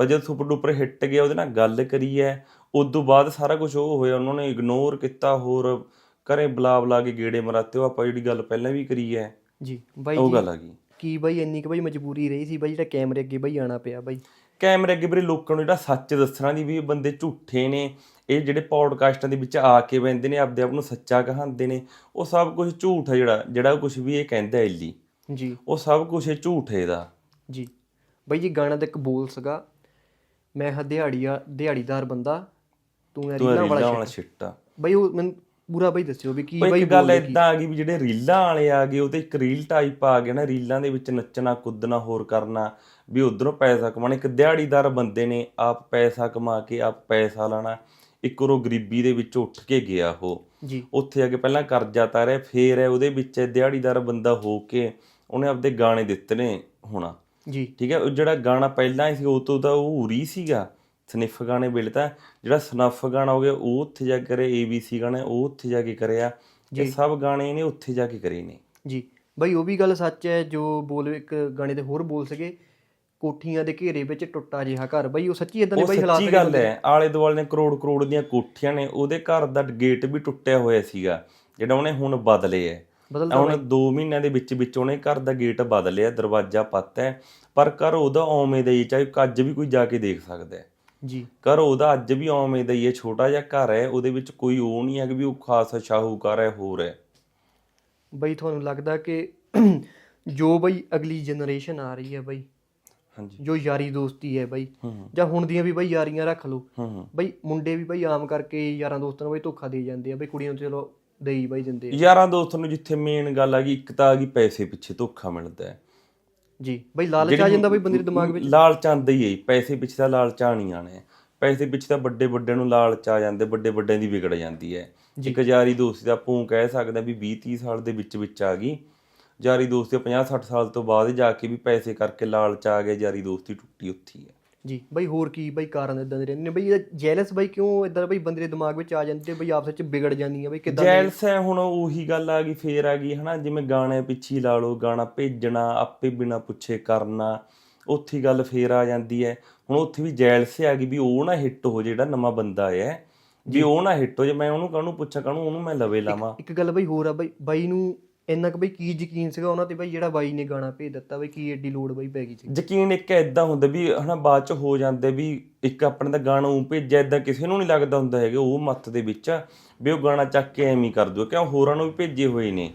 ਪਰ ਜਦ ਸੁਪਰ ਡੁਪਰ ਹਿੱਟ ਗਿਆ ਉਹਦੇ ਨਾਲ ਗੱਲ ਕਰੀ ਹੈ ਉਸ ਤੋਂ ਬਾਅਦ ਸਾਰਾ ਕੁਝ ਉਹ ਹੋਇਆ ਉਹਨਾਂ ਨੇ ਇਗਨੋਰ ਕੀਤਾ ਹੋਰ ਘਰੇ ਬੁਲਾ ਬੁਲਾ ਕੇ ਗੇੜੇ ਮਰਾਤੇ ਉਹ ਆਪਾਂ ਜਿਹੜੀ ਗੱਲ ਪਹਿਲਾਂ ਵੀ ਕਰੀ ਹੈ। ਜੀ ਬਾਈ ਉਹ ਗੱਲ ਆ ਗਈ। ਕੀ ਬਾਈ ਇੰਨੀ ਕੁ ਬਾਈ ਮਜਬੂਰੀ ਰਹੀ ਸੀ ਬਾਈ ਜਿਹੜਾ ਕੈਮਰੇ ਅੱਗੇ ਬਾਈ ਆਣਾ ਪਿਆ ਬਾਈ। ਕੈਮਰੇ ਅੱਗੇ ਵੀਰੇ ਲੋਕਾਂ ਨੂੰ ਜਿਹੜਾ ਸੱਚ ਦੱਸਣਾ ਦੀ ਵੀ ਇਹ ਬੰਦੇ ਝੂਠੇ ਨੇ ਇਹ ਜਿਹੜੇ ਪੌਡਕਾਸਟਾਂ ਦੇ ਵਿੱਚ ਆ ਕੇ ਬੈੰਦੇ ਨੇ ਆਪਦੇ ਆਪ ਨੂੰ ਸੱਚਾ ਕਹਾਉਂਦੇ ਨੇ ਉਹ ਸਭ ਕੁਝ ਝੂਠ ਹੈ ਜਿਹੜਾ ਜਿਹੜਾ ਕੁਝ ਵੀ ਇਹ ਕਹਿੰਦਾ ਇੱਲੀ। ਜੀ। ਉਹ ਸਭ ਕੁਝ ਝੂਠ ਹੈ ਇਹਦਾ। ਜੀ। ਬਾਈ ਜੀ ਗਾਣਾ ਦਾ ਇੱਕ ਬੋਲ ਸੀਗਾ ਮੈਂ ਹਾਂ ਦਿਹਾੜੀਆ ਦਿਹਾੜੀਦਾਰ ਬੰਦਾ ਤੂੰ ਤੂੰ ਰੀਲਾਂ ਵਾਲਾ। ਛਿੱਟਾ ਬਾਈ ਉਹ ਮੈਨੂੰ ਪੂਰਾ ਬਾਈ ਦੱਸਿਓ ਵੀ ਕੀ ਬਾਈ ਇੱਕ ਗੱਲ ਇਦਾਂ ਆ ਗਈ ਵੀ ਜਿਹੜੇ ਰੀਲਾਂ ਵਾਲੇ ਆ ਗਏ ਉਹ ਤੇ ਇੱਕ ਰੀਲ ਟਾਈਪ ਆ ਗਿਆ ਨਾ ਰੀਲਾਂ ਦੇ ਵਿੱਚ ਨੱਚਣਾ ਕੁੱਦਣਾ ਹੋਰ ਕਰਨਾ ਵੀ ਉਧਰੋਂ ਪੈਸਾ ਕਮਾਣਾ ਇੱਕ ਦਿਹਾੜੀਦਾਰ ਬੰਦੇ ਨੇ ਆਪ ਪੈਸਾ ਕਮਾ ਕੇ ਆਪ ਪੈਸਾ ਲਾਣਾ। ਇੱਕ ਉਹ ਗਰੀਬੀ ਦੇ ਵਿੱਚ ਉੱਠ ਕੇ ਗਿਆ ਉਹ। ਜੀ। ਉੱਥੇ ਆ ਕੇ ਪਹਿਲਾਂ ਕਰਜ਼ਾ ਤਾਰਿਆ ਫੇਰ ਹੈ ਉਹਦੇ ਵਿੱਚ ਦਿਹਾੜੀਦਾਰ ਬੰਦਾ ਹੋ ਕੇ ਉਹਨੇ ਆਪਦੇ ਗਾਣੇ ਦਿੱਤੇ ਨੇ ਹੋਣਾ। ਜੀ। ਠੀਕ ਹੈ ਉਹ ਜਿਹੜਾ ਗਾਣਾ ਪਹਿਲਾਂ ਸੀ ਉਹ ਤੋਂ ਤਾਂ ਉਹ ਉਰੀ ਸੀਗਾ ਸਨਿਫ ਗਾਣੇ ਵੇਲੇ ਤਾਂ ਜਿਹੜਾ ਸਨਫ ਗਾਣਾ ਹੋ ਗਿਆ ਉਹ ਉੱਥੇ ਜਾ ਕੇ ਕਰੇ ਏਬੀਸੀ ਗਾਣਾ ਉਹ ਉੱਥੇ ਜਾ ਕੇ ਕਰਿਆ। ਇਹ ਸਭ ਗਾਣੇ ਇਹਨੇ ਉੱਥੇ ਜਾ ਕੇ ਕਰੇ ਨੇ। ਜੀ। ਬਾਈ ਉਹ ਵੀ ਗੱਲ ਸੱਚ ਹੈ ਜੋ ਬੋਲ ਇੱਕ ਗਾਣੇ ਦੇ ਹੋਰ ਬੋਲ ਸਕੇ ਕੋਠੀਆਂ ਦੇ ਘੇਰੇ ਵਿੱਚ ਟੁੱਟਾ ਜਿਹਾ ਘਰ। ਬਾਈ ਉਹ ਸੱਚੀ ਇਦਾਂ ਦੇ ਬਾਈ ਹਾਲਾਤ ਸੱਚੀ ਗੱਲ ਹੈ ਆਲੇ ਦੁਆਲੇ ਨੇ ਕਰੋੜ ਕਰੋੜ ਦੀਆਂ ਕੋਠੀਆਂ ਨੇ ਉਹਦੇ ਘਰ ਦਾ ਗੇਟ ਵੀ ਟੁੱਟਿਆ ਹੋਇਆ ਸੀਗਾ ਜਿਹੜਾ ਉਹਨੇ ਹੁਣ ਬਦਲੇ ਹੈ। ਬਦਲਦਾ ਹੁਣ 2 ਮਹੀਨਿਆਂ ਦੇ ਵਿੱਚ ਵਿੱਚ ਉਹਨੇ ਘਰ ਦਾ ਗੇਟ ਬਦਲਿਆ ਦਰਵਾਜ਼ਾ ਪੱਤਾ ਹੈ। ਪਰ ਘਰ ਉਹਦਾ ਓਵੇਂ ਦਾ ਹੀ ਚਾਹੇ ਅੱਜ ਵੀ ਕੋਈ ਜਾ ਕੇ ਦੇਖ ਸਕਦਾ ਹੈ। ਜੀ। ਘਰ ਉਹਦਾ ਅੱਜ ਵੀ ਓਵੇਂ ਦਾ ਹੀ ਹੈ ਛੋਟਾ ਜਿਹਾ ਘਰ ਹੈ ਉਹਦੇ ਵਿੱਚ ਕੋਈ ਉਹ ਨਹੀਂ ਹੈ ਕਿ ਵੀ ਉਹ ਖਾਸ ਸ਼ਾਹੂਕਾਰ ਹੈ ਹੋਰ ਹੈ। ਬਾਈ ਤੁਹਾਨੂੰ ਲੱਗਦਾ ਕਿ ਜੋ ਬਾਈ ਅਗਲੀ ਜਨਰੇਸ਼ਨ ਆ ਰਹੀ ਹੈ ਬਾਈ ਹਾਂਜੀ। ਜੋ ਯਾਰੀ ਦੋਸਤੀ ਹੈ ਬਾਈ ਜਾਂ ਹੁਣ ਦੀਆਂ ਵੀ ਬਾਈ ਯਾਰੀਆਂ ਰੱਖ ਲਓ। ਹੂੰ ਬਾਈ ਮੁੰਡੇ ਵੀ ਬਾਈ ਆਮ ਕਰਕੇ ਯਾਰਾਂ ਦੋਸਤਾਂ ਨੂੰ ਬਾਈ ਧੋਖਾ ਦੇ ਜਾਂਦੇ ਆ। ਬਾਈ ਕੁੜੀਆਂ ਨੂੰ ਚਲੋ ਦੇਈ ਬਾਈ ਆ। ਯਾਰਾਂ ਦੋਸਤਾਂ ਨੂੰ ਜਿੱਥੇ ਮੇਨ ਗੱਲ ਆ ਗਈ ਇੱਕ ਤਾਂ ਆ ਗਈ ਪੈਸੇ ਪਿੱਛੇ ਧੋਖਾ ਮਿਲਦਾ ਹੈ। ਜੀ ਬਾਈ ਲਾਲਚ ਆ ਜਾਂਦਾ ਬਾਈ ਬੰਦੇ ਦੇ ਦਿਮਾਗ ਵਿੱਚ। ਲਾਲਚ ਆਂਦਾ ਹੀ ਹੈ ਪੈਸੇ ਪਿੱਛੇ ਤਾਂ ਲਾਲਚ ਆਣੀ ਆਣੇ ਪੈਸੇ ਪਿੱਛੇ ਤਾਂ ਵੱਡੇ ਵੱਡਿਆਂ ਨੂੰ ਲਾਲਚ ਆ ਜਾਂਦੇ ਵੱਡੇ ਵੱਡਿਆਂ ਦੀ ਵਿਗੜ ਜਾਂਦੀ ਹੈ। ਇੱਕ ਯਾਰੀ ਦੋਸਤੀ ਦਾ ਆਪਾਂ ਕਹਿ ਸਕਦੇ ਵੀ 20 30 ਸਾਲ ਦੇ ਵਿੱਚ ਵਿੱਚ ਆ ਗਈ। ਯਾਰੀ ਦੋਸਤੀ 50 60 ਸਾਲ ਤੋਂ ਬਾਅਦ ਜਾ ਕੇ ਵੀ ਪੈਸੇ ਕਰਕੇ ਲਾਲਚ ਆ ਗਿਆ ਯਾਰੀ ਦੋਸਤੀ ਟੁੱਟੀ ਉੱਥੀ ਹੈ ਜੀ। ਬਾਈ ਹੋਰ ਕੀ ਬਾਈ ਕਾਰਨ ਇਦਾਂ ਦੇ ਰਹਿੰਦੇ ਨੇ? ਬਾਈ ਇਹ ਜੈਲਸ ਬਾਈ ਕਿਉਂ ਇਦਾਂ ਬਾਈ ਬੰਦੇ ਦੇ ਦਿਮਾਗ ਵਿੱਚ ਆ ਜਾਂਦੇ ਬਾਈ ਆਪਸ ਵਿੱਚ ਵਿਗੜ ਜਾਂਦੀਆਂ ਬਾਈ ਕਿਦਾਂ ਜੈਲਸ ਹੈ ਹੁਣ ਉਹੀ ਗੱਲ ਆ ਗਈ ਫੇਰ ਆ ਗਈ ਹਨਾ ਜਿਵੇਂ ਗਾਣੇ ਪਿੱਛੇ ਲਾ ਲਓ ਗਾਣਾ ਭੇਜਣਾ ਆਪੇ ਬਿਨਾ ਪੁੱਛੇ ਕਰਨਾ ਉੱਥੇ ਗੱਲ ਫੇਰ ਆ ਜਾਂਦੀ ਹੈ। ਹੁਣ ਉੱਥੇ ਵੀ ਜੈਲਸ ਆ ਗਈ ਵੀ ਉਹ ਨਾ ਹਿੱਟ ਹੋ ਜੇ ਜਿਹੜਾ ਨਵਾਂ ਬੰਦਾ ਆਇਆ ਹੈ, ਵੀ ਉਹ ਨਾ ਹਿੱਟ ਹੋ ਜੇ ਮੈਂ ਉਹਨੂੰ ਕਾਹਨੂੰ ਪੁੱਛਾਂ ਕਾਹਨੂੰ ਉਹਨੂੰ ਮੈਂ ਲਵੇ ਲਾਵਾਂ? ਇੱਕ ਗੱਲ ਬਾਈ ਹੋਰ ਆ ਬਾਈ ਬਾਈ ਨੂੰ ਇੰਨਾ ਕੁ ਬਾਈ ਕੀ ਯਕੀਨ ਸੀਗਾ ਉਹਨਾਂ ਤੇ ਬਾਈ ਜਿਹੜਾ ਬਾਈ ਨੇ ਗਾਣਾ ਭੇਜ ਦਿੱਤਾ ਬਾਈ ਕੀ ਐਡੀ ਲੋੜ ਬਾਈ ਪੈ ਗਈ ਸੀ ਯਕੀਨ ਇੱਕ ਐਦਾਂ ਹੁੰਦਾ ਵੀ ਹਨਾ ਬਾਅਦ ਚ ਹੋ ਜਾਂਦੇ ਵੀ ਇੱਕ ਆਪਣੇ ਦਾ ਗਾਣਾ ਉਹ ਭੇਜਿਆ ਐਦਾਂ ਕਿਸੇ ਨੂੰ ਨਹੀਂ ਲੱਗਦਾ ਹੁੰਦਾ ਹੈਗਾ ਉਹ ਮੱਤ ਦੇ ਵਿੱਚ ਵੀ ਉਹ ਗਾਣਾ ਚੱਕ ਕੇ ਐਵੇਂ ਹੀ ਕਰ ਦੋ ਕਿਉਂ ਹੋਰਾਂ ਨੂੰ ਵੀ ਭੇਜੇ ਹੋਏ ਨੇ।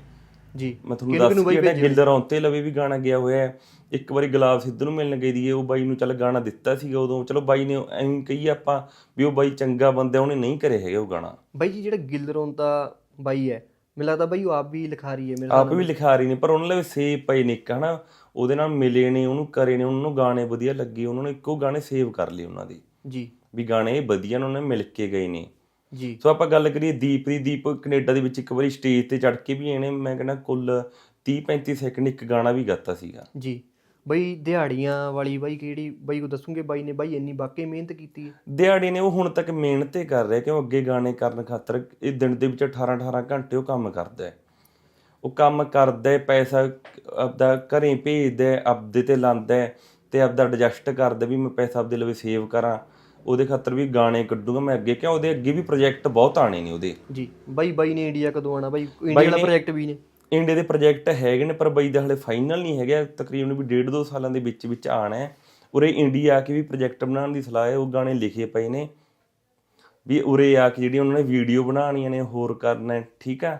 ਜੀ। ਮੈਂ ਤੁਹਾਨੂੰ ਦੱਸ ਕਿ ਜਿਹੜਾ ਗਿੱਲਰ ਔਂਤੇ ਲਵੇ ਵੀ ਗਾਣਾ ਗਿਆ ਹੋਇਆ ਹੈ। ਇੱਕ ਵਾਰੀ ਗੁਲਾਬ ਸਿੱਧੂ ਨੂੰ ਮਿਲਣ ਗਈ ਦੀ ਉਹ ਬਾਈ ਨੂੰ ਚੱਲ ਗਾਣਾ ਦਿੱਤਾ ਸੀਗਾ ਉਦੋਂ ਚਲੋ ਬਾਈ ਨੇ ਐਵੇਂ ਕਹੀ ਆਪਾਂ ਵੀ ਉਹ ਬਾਈ ਚੰਗਾ ਬੰਦਾ ਉਹਨੇ ਨਹੀਂ ਕਰੇ ਹੈਗੇ ਉਹ ਗਾਣਾ। ਬਾਈ ਜੀ ਜਿਹੜਾ ਗਿੱਲਰੋਂ ਦਾ ਬਾਈ ਹੈ ਮੈਨੂੰ ਲੱਗਦਾ ਬਾਈ ਉਹ ਆਪ ਵੀ ਲਿਖਾ ਰਹੀ ਹੈ ਮੇਰੇ ਆਪ ਵੀ ਲਿਖਾ ਰਹੀ ਨੇ ਪਰ ਉਹਨਾਂ ਲਈ ਸੇਵ ਪਏ ਨੇ ਇੱਕ ਹਨਾ? ਉਹਦੇ ਨਾਲ ਮਿਲੇ ਨੇ ਉਹਨੂੰ ਕਰੇ ਨੇ ਉਹਨਾਂ ਨੂੰ ਗਾਣੇ ਵਧੀਆ ਲੱਗੇ ਉਹਨਾਂ ਨੇ ਇੱਕੋ ਗਾਣੇ ਸੇਵ ਕਰ ਲਏ ਉਹਨਾਂ ਦੇ। ਜੀ। ਵੀ ਗਾਣੇ ਵਧੀਆ ਨੇ ਉਹਨਾਂ ਨੇ ਮਿਲ ਕੇ ਗਏ ਨੇ। ਜੀ। ਸੋ ਆਪਾਂ ਗੱਲ ਕਰੀਏ ਦੀਪ ਦੀ ਦੀਪ ਕੈਨੇਡਾ ਦੇ ਵਿੱਚ ਇੱਕ ਵਾਰੀ ਸਟੇਜ ਤੇ ਚੜ ਕੇ ਵੀ ਇਹਨੇ ਮੈਂ ਕਹਿੰਦਾ ਕੁੱਲ 30 35 ਸੈਕਿੰਡ ਇੱਕ ਗਾਣਾ ਵੀ ਗਾਤਾ ਸੀਗਾ। ਜੀ। ਬਈ ਦਿਹਾੜੀਆਂ ਵਾਲੀ ਬਾਈ ਕਿਹੜੀ ਬਾਈ ਕੋ ਦੱਸੂਗੇ ਬਾਈ ਨੇ ਬਾਈ ਇੰਨੀ ਵਾਕਈ ਮਿਹਨਤ ਕੀਤੀ ਹੈ। ਦਿਹਾੜੀ ਨੇ ਉਹ ਹੁਣ ਤੱਕ ਮਿਹਨਤ ਹੀ ਕਰ ਰਿਹਾ ਕਿਉਂ? ਅੱਗੇ ਗਾਣੇ ਕਰਨ ਖਾਤਰ ਇਹ ਦਿਨ ਦੇ ਵਿੱਚ 18 18 ਘੰਟੇ ਉਹ ਕੰਮ ਕਰਦਾ ਹੈ। ਉਹ ਕੰਮ ਕਰਦਾ ਹੈ ਪੈਸਾ ਆਪਦਾ ਘਰੇ ਭੇਜਦਾ ਹੈ ਆਪਦੇ ਤੇ ਲਾਂਦਾ ਹੈ ਤੇ ਆਪਦਾ ਐਡਜਸਟ ਕਰਦਾ ਵੀ ਮੈਂ ਪੈਸਾ ਆਪਦੇ ਲਈ ਸੇਵ ਕਰਾਂ। ਉਹਦੇ ਖਾਤਰ ਵੀ ਗਾਣੇ ਕੱਢੂਗਾ ਮੈਂ ਅੱਗੇ। ਕਿਉਂ? ਉਹਦੇ ਅੱਗੇ ਵੀ ਪ੍ਰੋਜੈਕਟ ਬਹੁਤ ਆਣੇ ਨੇ ਉਹਦੇ। ਜੀ ਬਾਈ ਬਾਈ ਨੇ ਇੰਡੀਆ ਕਦੋਂ ਆਣਾ ਬਾਈ ਇੰਡੀਆ ਦਾ ਪ੍ਰੋਜੈਕਟ ਵੀ ਨੇ। ਇੰਡੀਆ ਦੇ ਪ੍ਰੋਜੈਕਟ ਹੈਗੇ ਨੇ ਪਰ ਬਈ ਦਾ ਹਲੇ ਫਾਈਨਲ ਨਹੀਂ ਹੈਗਾ। ਤਕਰੀਬਨ ਵੀ ਡੇਢ ਦੋ ਸਾਲਾਂ ਦੇ ਵਿੱਚ ਵਿੱਚ ਆਣਾ ਹੈ। ਉਰੇ ਇੰਡੀਆ ਆ ਕੇ ਵੀ ਪ੍ਰੋਜੈਕਟ ਬਣਾਉਣ ਦੀ ਸਲਾਹ ਹੈ ਉਹ ਗਾਣੇ ਲਿਖੇ ਪਏ ਨੇ। ਵੀ ਉਰੇ ਆ ਕੇ ਜਿਹੜੀ ਉਹਨਾਂ ਨੇ ਵੀਡੀਓ ਬਣਾਉਣੀਆਂ ਨੇ ਹੋਰ ਕਰਨਾ ਠੀਕ ਆ?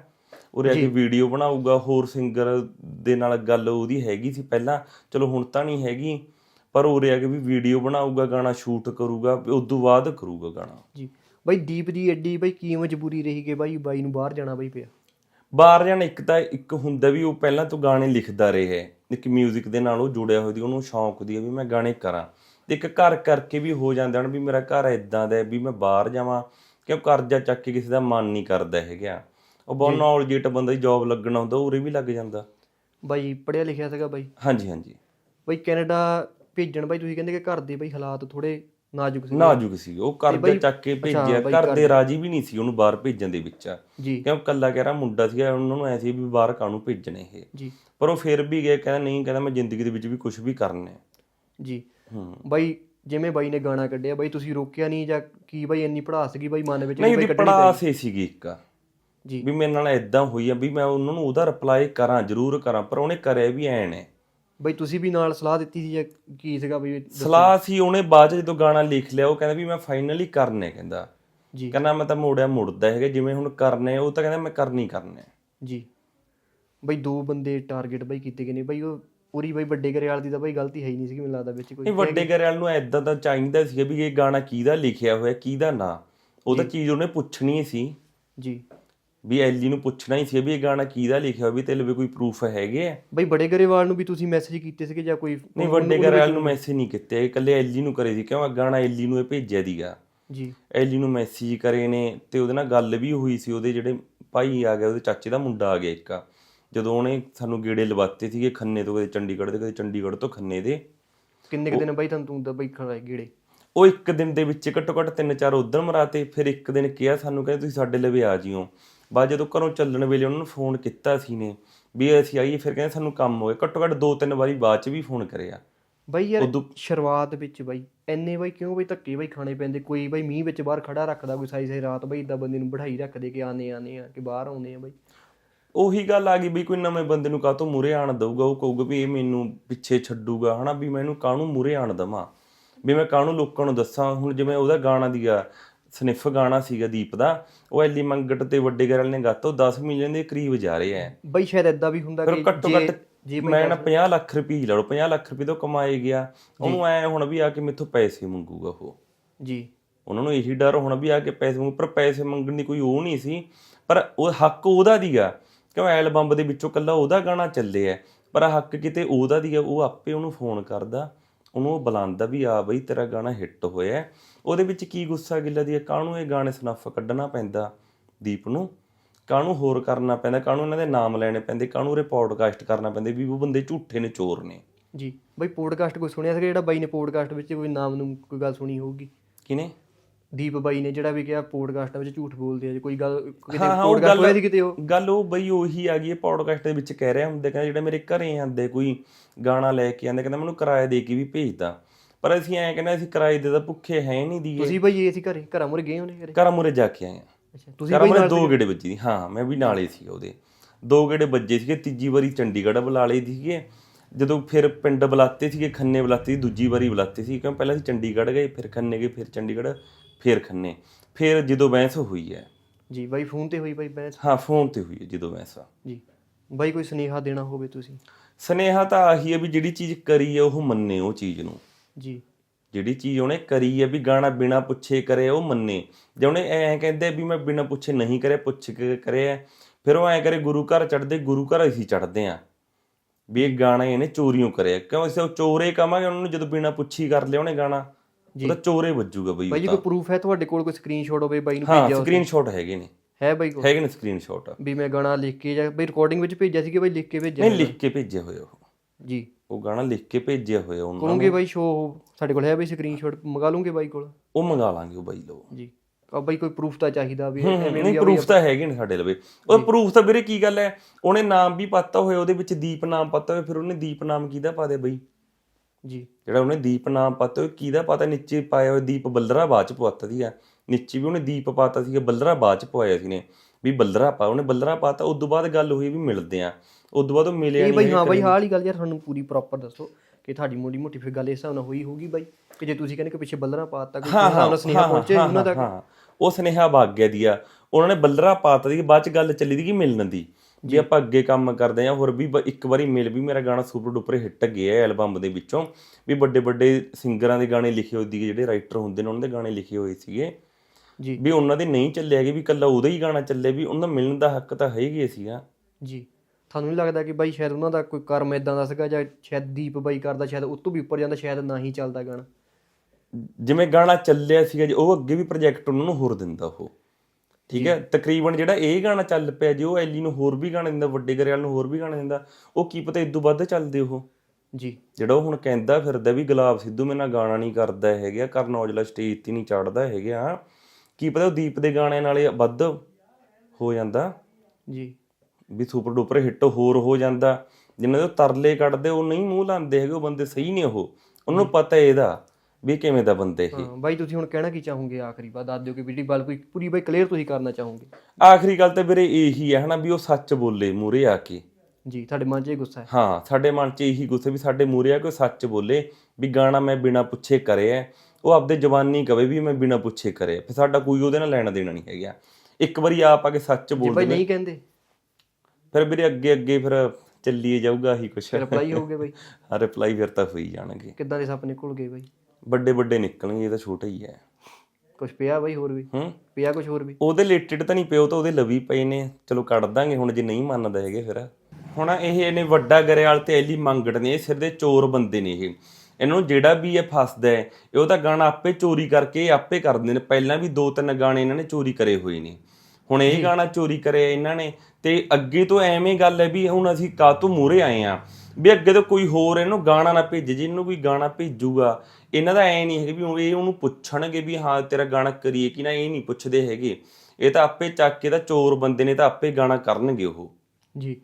ਉਰੇ ਆ ਕੇ ਵੀਡੀਓ ਬਣਾਊਗਾ ਹੋਰ ਸਿੰਗਰ ਦੇ ਨਾਲ ਗੱਲ ਉਹਦੀ ਹੈਗੀ ਸੀ ਪਹਿਲਾਂ। ਚਲੋ ਹੁਣ ਤਾਂ ਨਹੀਂ ਹੈਗੀ ਪਰ ਉਰੇ ਆ ਕੇ ਵੀ ਵੀਡੀਓ ਬਣਾਊਗਾ ਗਾਣਾ ਸ਼ੂਟ ਕਰੂਗਾ ਉਸ ਤੋਂ ਬਾਅਦ ਕਰੂਗਾ ਗਾਣਾ। ਜੀ। ਬਾਈ ਦੀਪ ਦੀ ਐਡੀ ਬਾਈ ਕੀ ਮਜਬੂਰੀ ਰਹੀ ਕਿ ਬਾਈ ਬਾਈ ਨੂੰ ਬਾਹਰ ਜਾਣਾ ਬਾਈ ਪਿਆ। ਬਾਹਰ ਜਾਣ ਇੱਕ ਤਾਂ ਇੱਕ ਹੁੰਦਾ ਵੀ ਉਹ ਪਹਿਲਾਂ ਤੋਂ ਗਾਣੇ ਲਿਖਦਾ ਰਿਹਾ ਇੱਕ 뮤직 ਦੇ ਨਾਲ ਉਹ ਜੁੜਿਆ ਹੋਇਆ ਦੀ ਉਹਨੂੰ ਸ਼ੌਂਕ ਦੀ ਵੀ ਮੈਂ ਗਾਣੇ ਕਰਾਂ। ਤੇ ਇੱਕ ਘਰ ਕਰਕੇ ਵੀ ਹੋ ਜਾਂਦਾ ਹਨ ਵੀ ਮੇਰਾ ਘਰ ਇਦਾਂ ਦਾ ਵੀ ਮੈਂ ਬਾਹਰ ਜਾਵਾਂ ਕਿਉਂ ਕਰਜ਼ਾ ਚੱਕ ਕੇ ਕਿਸੇ ਦਾ ਮਨ ਨਹੀਂ ਕਰਦਾ ਹੈਗਾ। ਉਹ ਬਹੁਤ ਨੌਲੇਜਟ ਬੰਦਾ ਦੀ ਜੌਬ ਲੱਗਣਾ ਹੁੰਦਾ ਉਰੇ ਵੀ ਲੱਗ ਜਾਂਦਾ। ਬਾਈ ਪੜਿਆ ਲਿਖਿਆ ਸੀਗਾ ਬਾਈ? ਹਾਂਜੀ ਹਾਂਜੀ। ਬਾਈ ਕੈਨੇਡਾ ਭੇਜਣ ਬਾਈ ਤੁਸੀਂ ਕਹਿੰਦੇ ਕਿ ਘਰ ਦੇ ਬਾਈ ਹਾਲਾਤ ਥੋੜੇ ਨਾਜ਼ੁਕ ਸੀ ਨਾਜ਼ੁਕ ਸੀ ਉਹ ਕਰਜ਼ਾ ਚੱਕ ਕੇ ਭੇਜਿਆ। ਘਰ ਦੇ ਰਾਜੀ ਵੀ ਨਹੀਂ ਸੀ ਉਹਨੂੰ ਬਾਹਰ ਭੇਜਣ ਦੇ ਵਿੱਚ। ਕਿਉਂ? ਕੱਲਾ ਕਹਿ ਰਿਹਾ ਮੁੰਡਾ ਸੀਗਾ ਉਹਨਾਂ ਨੂੰ ਐ ਸੀ ਵੀ ਬਾਹਰ ਕਾਹਨੂੰ ਭੇਜਣੇ ਇਹ। ਜੀ। ਪਰ ਉਹ ਫਿਰ ਵੀ ਗਿਆ ਕਹਿੰਦਾ ਨਹੀਂ ਕਹਿੰਦਾ ਮੈਂ ਜ਼ਿੰਦਗੀ ਦੇ ਵਿੱਚ ਵੀ ਕੁਝ ਵੀ ਕਰਨਾ ਹੈ। ਜੀ। ਹੂੰ। ਬਾਈ ਜਿਵੇਂ ਬਾਈ ਨੇ ਗਾਣਾ ਕੱਢਿਆ ਬਾਈ ਤੁਸੀਂ ਰੋਕਿਆ ਨਹੀਂ ਜਾਂ ਕੀ ਬਾਈ ਇੰਨੀ ਪੜਾਸ ਗਈ ਬਾਈ ਮਨ ਵਿੱਚ ਨਹੀਂ ਬਾਈ ਕੱਢਣੀ ਪੜਾਸ ਹੀ ਸੀਗੀ ਇੱਕ। ਜੀ। ਵੀ ਮੇਰੇ ਨਾਲ ਇਦਾਂ ਹੋਈ ਆ ਵੀ ਮੈਂ ਉਹਨਾਂ ਨੂੰ ਉਹਦਾ ਰਿਪਲਾਈ ਕਰਾਂ ਜ਼ਰੂਰ ਕਰਾਂ ਪਰ ਉਹਨੇ ਕਰਿਆ ਵੀ ਐ ਨੇ। ਬਾਈ ਤੁਸੀਂ ਵੀ ਨਾਲ ਸਲਾਹ ਦਿੱਤੀ ਸੀ ਜਾਂ ਕੀ ਸੀਗਾ ਬਈ ਸਲਾਹ ਸੀ ਉਹਨੇ ਬਾਅਦ ਚ ਜਦੋਂ ਗਾਣਾ ਲਿਖ ਲਿਆ ਉਹ ਕਹਿੰਦਾ ਵੀ ਮੈਂ ਫਾਈਨਲੀ ਕਰਨੇ ਕਹਿੰਦਾ। ਜੀ। ਕਹਿੰਦਾ ਮੈਂ ਤਾਂ ਮੋੜਿਆ ਮੁੜਦਾ ਹੈਗਾ ਜਿਵੇਂ ਹੁਣ ਕਰਨੇ ਉਹ ਤਾਂ ਕਹਿੰਦਾ ਮੈਂ ਕਰਨੀ ਕਰਨੇ ਜੀ। ਬਾਈ ਦੋ ਬੰਦੇ ਟਾਰਗੇਟ ਬਾਈ ਕੀਤੇ ਗਏ ਨੇ ਬਾਈ ਉਹ ਪੂਰੀ ਬਾਈ ਵੱਡੇ ਘਰਿਆਲ ਦੀ ਤਾਂ ਬਾਈ ਗਲਤੀ ਹੈ ਹੀ ਨਹੀਂ ਸੀ ਮੈਨੂੰ ਲੱਗਦਾ ਵਿੱਚ ਕੋਈ। ਨਹੀਂ ਵੱਡੇ ਘਰਿਆਲ ਨੂੰ ਐਦਾਂ ਤਾਂ ਚਾਹੀਦਾ ਸੀ ਵੀ ਇਹ ਗਾਣਾ ਕਿਹਦਾ ਲਿਖਿਆ ਹੋਇਆ ਕਿਹਦਾ ਨਾ। ਉਹ ਤਾਂ ਚੀਜ਼ ਉਹਨੇ ਪੁੱਛਣੀ ਸੀ। ਜੀ। ਵੀ ਐਲੀ ਨੂੰ ਪੁੱਛਣਾ ਹੀ ਸੀ ਵੀ ਇਹ ਗਾਣਾ ਕਿਹਦਾ ਲਿਖਿਆ ਵੀ ਤੇਰੇ ਲਈ ਕੋਈ ਪ੍ਰੂਫ ਹੈਗੇ ਆ। ਬਾਈ ਬੜੇ ਘਰੇਵਾਲ ਨੂੰ ਵੀ ਤੁਸੀਂ ਮੈਸੇਜ ਕੀਤੇ ਸੀਗੇ ਜਾਂ ਕੋਈ ਨਹੀਂ ਵੱਡੇ ਘਰਿਆਲ ਨੂੰ ਮੈਸੇਜ ਨਹੀਂ ਕੀਤੇ ਇਕੱਲੇ ਐਲੀ ਨੂੰ ਕਰੇ ਸੀ ਕਿਉਂ? ਗਾਣਾ ਐਲੀ ਨੂੰ ਇਹ ਭੇਜਿਆ ਦੀਗਾ ਜੀ। ਐਲੀ ਨੂੰ ਮੈਸੇਜ ਕਰੇ ਨੇ ਤੇ ਉਹਦੇ ਨਾਲ ਗੱਲ ਵੀ ਹੋਈ ਸੀ ਉਹਦੇ ਜਿਹੜੇ ਭਾਈ ਆ ਗਿਆ ਉਹਦੇ ਚਾਚੇ ਦਾ ਮੁੰਡਾ ਆ ਗਿਆ ਇੱਕ। ਜਦੋਂ ਉਹਨੇ ਸਾਨੂੰ ਗੇੜੇ ਲਵਾਤੇ ਸੀਗੇ ਖੰਨੇ ਤੋਂ ਕਦੇ ਚੰਡੀਗੜ੍ਹ ਦੇ ਕਦੇ ਚੰਡੀਗੜ੍ਹ ਤੋਂ ਖੰਨੇ ਦੇ। ਕਿੰਨੇ ਕੁ ਦਿਨ ਬਾਈ ਤੁਹਾਨੂੰ ਤੂੰ ਤਾਂ ਬਾਈ ਖੜਾ ਗੇੜੇ? ਉਹ ਇੱਕ ਦਿਨ ਦੇ ਵਿੱਚ ਘੱਟੋ ਘੱਟ ਤਿੰਨ ਚਾਰ ਉਧਰ ਮਰਾਤੇ ਫਿਰ ਇੱਕ ਦਿਨ ਕਿਹਾ ਸਾਨੂੰ ਕਹਿੰਦੇ ਤੁਸੀਂ ਸਾਡੇ ਲਵੇ ਆ ਜਿਓ। ਬਾਅਦ ਜਦੋਂ ਘਰੋਂ ਚੱਲਣ ਵੇਲੇ ਉਹਨਾਂ ਨੂੰ ਫੋਨ ਕੀਤਾ ਸੀ ਨੇ ਵੀ ਅਸੀਂ ਆਈਏ ਫਿਰ ਕਹਿੰਦੇ ਸਾਨੂੰ ਕੰਮ ਹੋਏ ਘੱਟੋ ਘੱਟ ਦੋ ਤਿੰਨ ਵਾਰੀ ਬਾਅਦ ਚ ਵੀ ਫੋਨ ਕਰਿਆ। ਬਾਈ ਯਾਰ ਉਦੋਂ- ਸ਼ੁਰੂਆਤ ਵਿੱਚ ਬਾਈ ਐਨੇ ਬਾਈ ਕਿਉਂ ਬਾਈ ਧੱਕੇ ਬਾਈ ਖਾਣੇ ਪੈਂਦੇ? ਕੋਈ ਬਾਈ ਮੀਂਹ ਵਿੱਚ ਬਾਹਰ ਖੜਾ ਰੱਖਦਾ ਕੋਈ ਸਾਈ ਸਾਈ ਰਾਤ ਬਾਈ ਇਦਾਂ ਬੰਦੇ ਨੂੰ ਬਿਠਾਈ ਰੱਖਦੇ ਕਿ ਆਨੇ ਆਨੇ ਆ ਕਿ ਬਾਹਰ ਆਉਂਦੇ ਆ ਬਾਈ। ਉਹੀ ਗੱਲ ਆ ਗਈ ਵੀ ਕੋਈ ਨਵੇਂ ਬੰਦੇ ਨੂੰ ਕਾਹਤੋਂ ਮੂਰੇ ਆਣ ਦਊਗਾ? ਉਹ ਕਹੂਗਾ ਵੀ ਇਹ ਮੈਨੂੰ ਪਿੱਛੇ ਛੱਡੂਗਾ ਹਨਾ? ਵੀ ਮੈਂ ਇਹਨੂੰ ਕਾਹਨੂੰ ਮੂਰੇ ਆਣ ਦਵਾਂ? ਵੀ ਮੈਂ ਕਾਹਨੂੰ ਲੋਕਾਂ ਨੂੰ ਦੱਸਾਂ? ਹੁਣ ਜਿਵੇਂ ਉਹਦਾ ਗਾਣਾ ਦੀਗਾ ਸਨਿਫ ਗਾਣਾ ਸੀਗਾ ਦੀਪ ਦਾ ਉਹ ਐਲੀ ਮੰਗਟ ਤੇ ਵੱਡੇ ਗਰਲ ਨੇ ਗਾਤਾ ਉਹ 10 ਮਿਲੀਅਨ ਦੇ ਕਰੀਬ ਜਾ ਰਹੇ ਆ ਬਾਈ ਸ਼ਾਇਦ ਐਦਾਂ ਵੀ ਹੁੰਦਾ ਕਿ ਘੱਟੋ ਜੇ ਘੱਟ ਜੇ ਮੈਂ ਨਾ 50 ਲੱਖ ਰੁਪਏ ਹੀ ਲਾ ਲਓ 50 ਲੱਖ ਰੁਪਏ ਤੋਂ ਕਮਾਏ ਗਿਆ। ਉਹਨੂੰ ਐ ਹੁਣ ਵੀ ਆ ਕੇ ਮੇਥੋਂ ਪੈਸੇ ਮੰਗੂਗਾ ਉਹ। ਜੀ। ਉਹਨਾਂ ਨੂੰ ਇਹੀ ਡਰ ਹੋਣਾ ਵੀ ਆ ਕੇ ਪੈਸੇ ਮੰਗੂ ਪਰ ਪੈਸੇ ਮੰਗਣ ਦੀ ਕੋਈ ਉਹ ਨਹੀਂ ਸੀ। ਪਰ ਉਹ ਹੱਕ ਉਹਦਾ ਦੀਗਾ ਕਿਉਂ ਐਲਬਮ ਦੇ ਵਿੱਚੋਂ ਕੱਲਾ ਉਹਦਾ ਗਾਣਾ ਚੱਲਿਆ ਪਰ ਹੱਕ ਕਿਤੇ ਉਹਦਾ ਦੀਗਾ ਉਹ ਆਪੇ ਉਹਨੂੰ ਫੋਨ ਕਰਦਾ ਉਹਨੂੰ ਉਹ ਬੁਲਾਉਂਦਾ ਵੀ ਆ ਬਈ ਤੇਰਾ ਗਾਣਾ ਹਿੱਟ ਹੋਇਆ। ਉਹਦੇ ਵਿੱਚ ਕੀ ਗੁੱਸਾ ਗਿੱਲਾ ਦੀ ਕਾਹਨੂੰ ਇਹ ਗਾਣੇ ਸਨੱਫ ਕੱਢਣਾ ਪੈਂਦਾ ਦੀਪ ਨੂੰ? ਕਾਹਨੂੰ ਹੋਰ ਕਰਨਾ ਪੈਂਦਾ? ਕਾਹਨੂੰ ਇਹਨਾਂ ਦੇ ਨਾਮ ਲੈਣੇ ਪੈਂਦੇ? ਕਾਹਨੂੰ ਉਰੇ ਪੌਡਕਾਸਟ ਕਰਨਾ ਪੈਂਦਾ? ਵੀ ਉਹ ਬੰਦੇ ਝੂਠੇ ਨੇ ਚੋਰ ਨੇ। ਜੀ ਬਾਈ ਪੋਡਕਾਸਟ ਕੋਈ ਸੁਣਿਆ ਸੀਗਾ ਜਿਹੜਾ ਬਾਈ ਨੇ ਪੋਡਕਾਸਟ ਵਿੱਚ ਕੋਈ ਨਾਮ ਨੂੰ ਕੋਈ ਗੱਲ ਸੁਣੀ ਹੋਊਗੀ? ਕਿਨੇ ਦੀਪ ਬਾਈ ਨੇ ਜਿਹੜਾ ਵੀ ਕਿਹਾ ਪੋਡਕਾਸਟਾਂ ਵਿੱਚ ਝੂਠ ਬੋਲਦੇ ਆ ਜੇ ਕੋਈ ਗੱਲ ਕਿਤੇ ਹਾਂ, ਹਾਂ, ਪੋਡਕਾਸਟ ਹੋਇਆ ਸੀ ਕਿਤੇ ਉਹ? ਗੱਲ ਉਹ ਬਈ ਉਹੀ ਆ ਗਈ ਇਹ ਪੌਡਕਾਸਟ ਦੇ ਵਿੱਚ ਕਹਿ ਰਿਹਾ ਹੁੰਦਾ ਕਹਿੰਦਾ ਜਿਹੜੇ ਮੇਰੇ ਘਰੇ ਆਂਦੇ ਕੋਈ ਗਾਣਾ ਲੈ ਕੇ ਆਂਦੇ ਕਹਿੰਦਾ ਮੈਨੂੰ ਕਿਰਾਇਆ ਦੇ ਕੇ ਵੀ ਭੇਜਦਾ। ਪਰ ਅਸੀਂ ਐਂ ਕਹਿੰਦੇ ਅਸੀਂ ਕਿਰਾਏ ਦੇ ਤਾਂ ਭੁੱਖੇ ਹੈ ਨਹੀਂ ਦੀਏ। ਤੁਸੀਂ ਬਾਈ ਇਹ ਸੀ ਘਰੇ ਘਰਾਂ ਮੁਰੇ ਗਏ ਹੋਣੇ ਘਰੇ? ਘਰਾਂ ਮੁਰੇ ਜਾ ਕੇ ਆਏ ਆ ਅੱਛਾ ਤੁਸੀਂ ਘਰਾਂ ਮੁਰੇ ਦੋ ਗੇੜੇ ਵੱਜੀ ਦੀ ਹਾਂ ਮੈਂ ਵੀ ਨਾਲੇ ਸੀ ਉਹਦੇ। ਦੋ ਗੇੜੇ ਵੱਜੇ ਸੀਗੇ ਤੀਜੀ ਵਾਰੀ ਚੰਡੀਗੜ੍ਹ ਬੁਲਾ ਲਏ ਸੀਗੇ। ਜਦੋਂ ਫਿਰ ਪਿੰਡ ਬੁਲਾਤੇ ਸੀਗੇ ਖੰਨੇ ਬੁਲਾਤੇ ਸੀ ਦੂਜੀ ਵਾਰੀ ਬੁਲਾਤੇ ਸੀ ਕਿਉਂ ਪਹਿਲਾਂ ਅਸੀਂ ਚੰਡੀਗੜ੍ਹ ਗਏ ਫਿਰ ਖੰਨੇ ਗਏ ਫਿਰ ਚੰਡੀਗੜ੍ਹ ਫਿਰ ਖੰਨੇ। ਫਿਰ ਜਦੋਂ ਬਹਿਸ ਹੋਈ ਹੈ। ਜੀ ਬਾਈ ਫੋਨ ਤੇ ਹੋਈ ਬਾਈ ਬੈਸ ਹਾਂ ਫੋਨ ਤੇ ਹੋਈ ਹੈ ਜਦੋਂ ਬਹਿਸ। ਜੀ ਬਾਈ ਕੋਈ ਸੁਨੇਹਾ ਦੇਣਾ ਹੋਵੇ ਤੁਸੀਂ? ਸਨੇਹਾ ਤਾਂ ਆਹੀ ਹੈ ਵੀ ਜਿਹੜੀ ਚੀਜ਼ ਕਰੀ ਹੈ ਉਹ ਮੰਨੇ ਉਹ ਚੀਜ਼ ਨੂੰ। ਜੀ। ਜਿਹੜੀ ਚੀਜ਼ ਉਹਨੇ ਕਰੀ ਹੈ ਵੀ ਗਾਣਾ ਬਿਨਾ ਪੁੱਛੇ ਕਰੇ ਉਹ ਮੰਨੇ। ਜੇ ਉਹਨੇ ਐਂ ਕਹਿੰਦੇ ਵੀ ਮੈਂ ਬਿਨਾ ਪੁੱਛੇ ਨਹੀਂ ਕਰਿਆ ਪੁੱਛ ਕੇ ਕਰਿਆ ਫਿਰ ਉਹ ਐਂ ਕਰੇ ਗੁਰੂ ਘਰ ਚੜਦੇ ਗੁਰੂ ਘਰ ਅਸੀਂ ਚੜਦੇ ਆ। ਵੀ ਇਹ ਗਾਣਾ ਇਹਨੇ ਚੋਰੀਆਂ ਕਰਿਆ ਕਿਉਂ ਅਸੀਂ ਉਹ ਚੋਰੇ ਕਵਾਂਗੇ ਉਹਨਾਂ ਨੂੰ ਜਦੋਂ ਬਿਨਾ ਪੁੱਛੀ ਕਰ ਲਿਆ ਉਹਨੇ ਗਾਣਾ। ਉਹ ਤਾਂ ਚੋਰੇ ਵੱਜੂਗਾ ਬਈ ਬਾਈ ਜੀ ਕੋਈ ਪ੍ਰੂਫ ਹੈ ਤੁਹਾਡੇ ਕੋਲ? ਕੋਈ ਸਕਰੀਨਸ਼ਾਟ ਹੋਵੇ ਬਾਈ ਨੂੰ ਹਾਂ ਭੇਜਿਆ ਸਕਰੀਨਸ਼ਾਟ ਹੈਗੇ ਨੇ। ਹੈ ਬਾਈ ਕੋਲ? ਹੈਗੇ ਨੇ ਸਕਰੀਨਸ਼ਾਟ ਵੀ ਮੈਂ ਗਾਣਾ ਲਿਖ ਕੇ ਜਾਂ ਬਾਈ ਰਿਕਾਰਡਿੰਗ ਵਿੱਚ ਭੇਜਿਆ ਸੀ ਕਿ ਬਾਈ ਲਿਖ ਕੇ ਭੇਜਿਆ ਨਹੀਂ ਲਿਖ ਕੇ ਭੇਜਿਆ ਹੋਇਆ ਉਹ। ਜੀ। ਉਹ ਗਾਣਾ ਲਿਖ ਕੇ ਭੇਜਿਆ ਹੋਇਆ ਉਹਨਾਂ ਕਰੋਗੇ ਬਾਈ ਸ਼ੋ ਸਾਡੇ ਕੋਲ ਹੈ ਬਾਈ ਸਕਰੀਨਸ਼ਾਟ ਮੰਗਾ ਲੂੰਗੇ ਬਾਈ ਕੋਲ? ਉਹ ਮੰਗਾ ਲਾਂਗੇ ਉਹ ਬਾਈ ਲੋ ਜੀ। ਆ ਬਾਈ ਕੋਈ ਪ੍ਰੂਫ ਤਾਂ ਚਾਹੀਦਾ ਵੀ ਐਵੇਂ ਨਹੀਂ ਵੀ ਪ੍ਰੂਫ ਤਾਂ ਹੈਗੇ ਨੇ ਸਾਡੇ ਲਵੇ। ਉਹ ਪ੍ਰੂਫ ਤਾਂ ਵੀਰੇ ਕੀ ਗੱਲ ਹੈ? ਉਹਨੇ ਨਾਮ ਵੀ ਪਾਤਾ ਹੋਇਆ ਉਹਦੇ ਵਿੱਚ ਦੀਪ ਨਾਮ ਪਾਤਾ ਹੋਇਆ ਫਿਰ ਉਹਨੇ ਦੀਪ ਨਾਮ ਕਿਹਦਾ ਪਾ ਦੇ ਬਈ? ਜੀ। ਜਿਹੜਾ ਉਹਨੇ ਦੀਪ ਨਾਮ ਪਾਤਾ ਹੋਇਆ ਕਿਹਦਾ ਪਤਾ? ਨੀਚੇ ਪਾਇਆ ਹੋਇਆ ਦੀਪ ਬੱਲਰਾ ਬਾਅਦ ਚ ਪਵਾਤਾ ਸੀਗਾ। ਨੀਚੇ ਵੀ ਉਹਨੇ ਦੀਪ ਪਾਤਾ ਸੀਗਾ ਬੱਲਰਾ ਬਾਅਦ ਚ ਪਵਾਇਆ ਸੀ ਨੇ ਵੀ ਬੱਲਰਾ ਪਾ ਉਹਨੇ ਬੱਲਰਾ ਪਾਤਾ ਉਸ ਤੋਂ ਬਾਅਦ ਗੱਲ ਹੋਈ ਵੀ ਮਿਲਦੇ ਆ। ਉਸ ਤੋਂ ਬਾਅਦ ਉਹ ਮਿਲਿਆ ਇਹ ਨਹੀਂ ਬਈ ਹਾਂ ਬਈ ਹਾਲ ਵਾਲੀ ਗੱਲ ਯਾਰ ਤੁਹਾਨੂੰ ਪੂਰੀ ਪ੍ਰੋਪਰ ਦੱਸੋ ਕਿ ਤੁਹਾਡੀ ਮੋਟੀ ਮੋਟੀ ਫਿਰ ਗੱਲ ਇਸ ਹਿਸਾਬ ਨਾਲ ਹੋਈ ਹੋਊਗੀ ਬਾਈ ਕਿ ਜੇ ਤੁਸੀਂ ਕਹਿੰਦੇ ਕਿ ਪਿੱਛੇ ਬੱਲਰਾ ਪਾਤਾ ਕੋਈ ਹਾਂ ਨਾਲ ਸੁਨੇਹਾ ਪਹੁੰਚੇ ਉਹਨਾਂ ਤੱਕ? ਹਾਂ ਉਹ ਸੁਨੇਹਾ ਭਾਗ ਗਿਆ ਦੀ ਆ। ਉਹਨਾਂ ਨੇ ਬੱਲਰਾ ਪਾਤਾ ਦੀ ਬਾਅਦ ਚ ਗੱਲ ਚੱਲੀ ਦੀ ਕਿ ਮਿਲਣ ਦੀ। ਜੇ ਆਪਾਂ ਅੱਗੇ ਕੰਮ ਕਰਦੇ ਆ ਹੋਰ ਵੀ ਇੱਕ ਵਾਰੀ ਮਿਲ ਵੀ ਮੇਰਾ ਗਾਣਾ ਸੁਪਰ ਡੁਪਰ ਹਿੱਟ ਗਿਆ ਐਲਬਮ ਦੇ ਵਿੱਚੋਂ। ਵੀ ਵੱਡੇ ਵੱਡੇ ਸਿੰਗਰਾਂ ਦੇ ਗਾਣੇ ਲਿਖੇ ਹੋਏ ਸੀਗੇ ਜਿਹੜੇ ਰਾਈਟਰ ਹੁੰਦੇ ਨੇ ਉਹਨਾਂ ਦੇ ਗਾਣੇ ਲਿਖੇ ਹੋਏ ਸੀਗੇ। ਜੀ। ਵੀ ਉਹਨਾਂ ਦੇ ਨਹੀਂ ਚੱਲੇ ਹੈਗੇ ਵੀ ਕੱਲਾ ਉਹਦਾ ਹੀ ਗਾਣਾ ਚੱਲੇ ਵੀ ਉਹਨਾਂ ਮਿਲਣ ਦਾ ਹੱਕ ਤਾਂ ਹੈ ਹੀ ਗਿਆ ਸੀਗਾ। ਜੀ। ਤੁਹਾਨੂੰ ਨਹੀਂ ਲੱਗਦਾ ਕਿ ਬਾਈ ਸ਼ਾਇਦ ਉਹਨਾਂ ਦਾ ਕੋਈ ਕਰਮ ਇਦਾਂ ਦਾ ਸੀਗਾ ਜਾਂ ਸ਼ਾਇਦ ਦੀਪ ਬਾਈ ਕਰਦਾ ਸ਼ਾਇਦ ਉਸ ਤੋਂ ਵੀ ਉੱਪਰ ਜਾਂਦਾ ਸ਼ਾਇਦ ਨਾ ਹੀ ਚੱਲਦਾ ਗਾਣਾ। ਜਿਵੇਂ ਗਾਣਾ ਚੱਲਿਆ ਸੀਗਾ ਜੀ ਉਹ ਅੱਗੇ ਵੀ ਪ੍ਰੋਜੈਕਟ ਉਹਨਾਂ ਨੂੰ ਹੋਰ ਦਿੰਦਾ ਉਹ। ਠੀਕ ਹੈ ਤਕਰੀਬਨ ਜਿਹੜਾ ਇਹ ਗਾਣਾ ਚੱਲ ਪਿਆ ਜੀ ਉਹ ਐਲੀ ਨੂੰ ਹੋਰ ਵੀ ਗਾਣਾ ਦਿੰਦਾ ਵੱਡੇ ਗਰੇਵਾਲ ਨੂੰ ਹੋਰ ਵੀ ਗਾਣਾ ਦਿੰਦਾ ਉਹ ਕੀ ਪਤਾ ਇਦੋਂ ਵੱਧ ਚੱਲਦੇ ਉਹ। ਜੀ। ਜਿਹੜਾ ਉਹ ਹੁਣ ਕਹਿੰਦਾ ਫਿਰਦਾ ਵੀ ਗੁਲਾਬ ਸਿੱਧੂ ਮੇਰੇ ਨਾਲ ਗਾਣਾ ਨਹੀਂ ਕਰਦਾ ਹੈਗਾ ਕਰਨ ਔਜਲਾ ਸਟੇਜ ਤੇ ਨਹੀਂ ਚੜਦਾ ਹੈਗਾ। ਕੀ ਪਤਾ ਉਹ ਦੀਪ ਦੇ ਗਾਣੇ ਨਾਲੇ ਵੱਧ ਹੋ ਜਾਂਦਾ। ਜੀ। ਵੀ ਸੁਪਰ ਡੁਪਰ ਹਿੱਟ ਹੋਰ ਹੋ ਜਾਂਦਾ। ਜਿਨ੍ਹਾਂ ਦੇ ਤਰਲੇ ਕੱਢਦੇ ਉਹ ਨਹੀਂ ਮੂੰਹ ਲਾਉਂਦੇ ਹੈਗੇ ਉਹ ਬੰਦੇ ਸਹੀ ਨੇ ਉਹ। ਉਹਨਾਂ ਨੂੰ ਪਤਾ ਇਹਦਾ ਵੀ ਕਿਵੇਂ ਦਾ ਬੰਦੇ ਇਹ। ਹਾਂ ਬਾਈ ਤੁਸੀਂ ਹੁਣ ਕਹਿਣਾ ਕੀ ਚਾਹੋਗੇ ਆਖਰੀ ਬਾਤ ਦੱਸ ਦਿਓ ਕਿ ਵੀਡੀ ਗੱਲ ਕੋਈ ਪੂਰੀ ਬਾਈ ਕਲੀਅਰ ਤੁਸੀਂ ਕਰਨਾ ਚਾਹੋਗੇ? ਆਖਰੀ ਗੱਲ ਤੇ ਵੀਰੇ ਇਹੀ ਹੈ ਹਨਾ ਵੀ ਉਹ ਸੱਚ ਬੋਲੇ ਮੂਰੇ ਆ ਕੇ। ਜੀ ਤੁਹਾਡੇ ਮਨ 'ਚ ਇਹ ਗੁੱਸਾ ਹੈ? ਹਾਂ ਸਾਡੇ ਮਨ 'ਚ ਇਹੀ ਗੁੱਸੇ ਵੀ ਸਾਡੇ ਮੂਰੇ ਆ ਕੋਈ ਸੱਚ ਬੋਲੇ ਵੀ ਗਾਣਾ ਮੈਂ ਬਿਨਾ ਪੁੱਛੇ ਕਰਿਆ ਉਹ ਆਪਦੇ ਜਵਾਨੀ ਕਵੇ ਵੀ ਮੈਂ ਬਿਨਾ ਪੁੱਛੇ ਕਰਿਆ। ਫਿਰ ਸਾਡਾ ਕੋਈ ਉਹਦੇ ਨਾਲ ਲੈਣਾ ਦੇਣਾ ਨਹੀਂ ਹੈਗਾ। ਇੱਕ ਵਾਰੀ ਆਪ ਆ ਕੇ ਸੱਚ ਜੇ ਬੋਲ ਬਾਈ ਨਹੀਂ ਕਹਿੰਦੇ? ਫਿਰ ਵੀਰੇ ਅੱਗੇ ਅੱਗੇ ਫਿਰ ਚੱਲੀਏ ਜਾਊਗਾ ਹੀ ਕੁਛ। ਰਿਪਲਾਈ ਹੋਗੇ ਬਾਈ? ਹਾਂ ਰਿਪਲਾਈ ਫਿਰ ਤਾਂ ਹੋਈ ਜਾਣਗੇ। ਕਿੱਦਾਂ ਦੇ ਸੱਪ ਨਿਕਲ ਗਏ ਬਾਈ? ਵੱਡੇ ਵੱਡੇ ਨਿਕਲਣਗੇ ਇਹ ਤਾਂ ਛੋਟਾ ਹੀ ਹੈ। ਕੁਝ ਪਿਆ ਬਾਈ ਹੋਰ ਵੀ? ਹੂੰ। ਪਿਆ ਕੁਝ ਹੋਰ ਵੀ? ਉਹਦੇ ਰਿਲੇਟਡ ਤਾਂ ਨਹੀਂ ਪਿਓ ਤਾਂ ਉਹਦੇ ਲਵੀ ਪਏ ਨੇ। ਚਲੋ ਕੱਢ ਦਾਂਗੇ ਹੁਣ ਜੇ ਨਹੀਂ ਮੰਨਦਾ ਹੈਗੇ ਫਿਰ। ਹੁਣ ਇਹ ਨੇ ਵੱਡਾ ਗਰੇਵਾਲ ਤੇ ਐਲੀ ਮੰਗੜ ਨੇ ਇਹ ਸਿਰ ਦੇ ਚੋਰ ਬੰਦੇ ਨੇ ਇਹ। ਇਹਨਾਂ ਨੂੰ ਜਿਹੜਾ ਵੀ ਇਹ ਫਸਦਾ ਹੈ ਇਹ ਉਹਦਾ ਗਾਣਾ ਆਪੇ ਚੋਰੀ ਕਰਕੇ ਆਪੇ ਕਰਦੇ ਨੇ। ਪਹਿਲਾਂ ਵੀ ਦੋ ਤਿੰਨ ਗਾਣੇ ਇਹਨਾਂ ਨੇ ਚੋਰੀ ਕਰੇ ਹੋਏ ਨੇ। ਹੁਣ ਇਹ ਗਾਣਾ ਚੋਰੀ ਕਰਿਆ ਇਹਨਾਂ ਨੇ ਤੇ ਅੱਗੇ ਤੋਂ ਐਵੇਂ ਗੱਲ ਹੈ ਵੀ ਹੁਣ ਅਸੀਂ ਕਾਹਤੋਂ ਮੂਰੇ ਆਏ ਆ ਵੀ ਅੱਗੇ ਤੋਂ ਕੋਈ ਹੋਰ ਇਹਨੂੰ ਗਾਣਾ ਨਾ ਭੇਜੇ ਜੇ ਇਹਨੂੰ ਕੋਈ ਗਾਣਾ ਭੇਜੂਗਾ। ਇਹਨਾਂ ਦਾ ਐ ਨਹੀਂ ਹੈਗਾ ਵੀ ਉਹ- ਇਹ ਉਹਨੂੰ ਪੁੱਛਣਗੇ ਵੀ ਹਾਂ ਤੇਰਾ ਗਾਣਾ ਕਰੀਏ ਕਿ ਨਾ ਇਹ ਨਹੀਂ ਪੁੱਛਦੇ ਹੈਗੇ। ਇਹ ਤਾਂ ਆਪੇ ਚੱਕ ਕੇ ਤਾਂ ਚੋਰ ਬੰਦੇ ਨੇ ਤਾਂ ਆਪੇ ਗਾਣਾ ਕਰਨਗੇ ਉਹ। ਜੀ।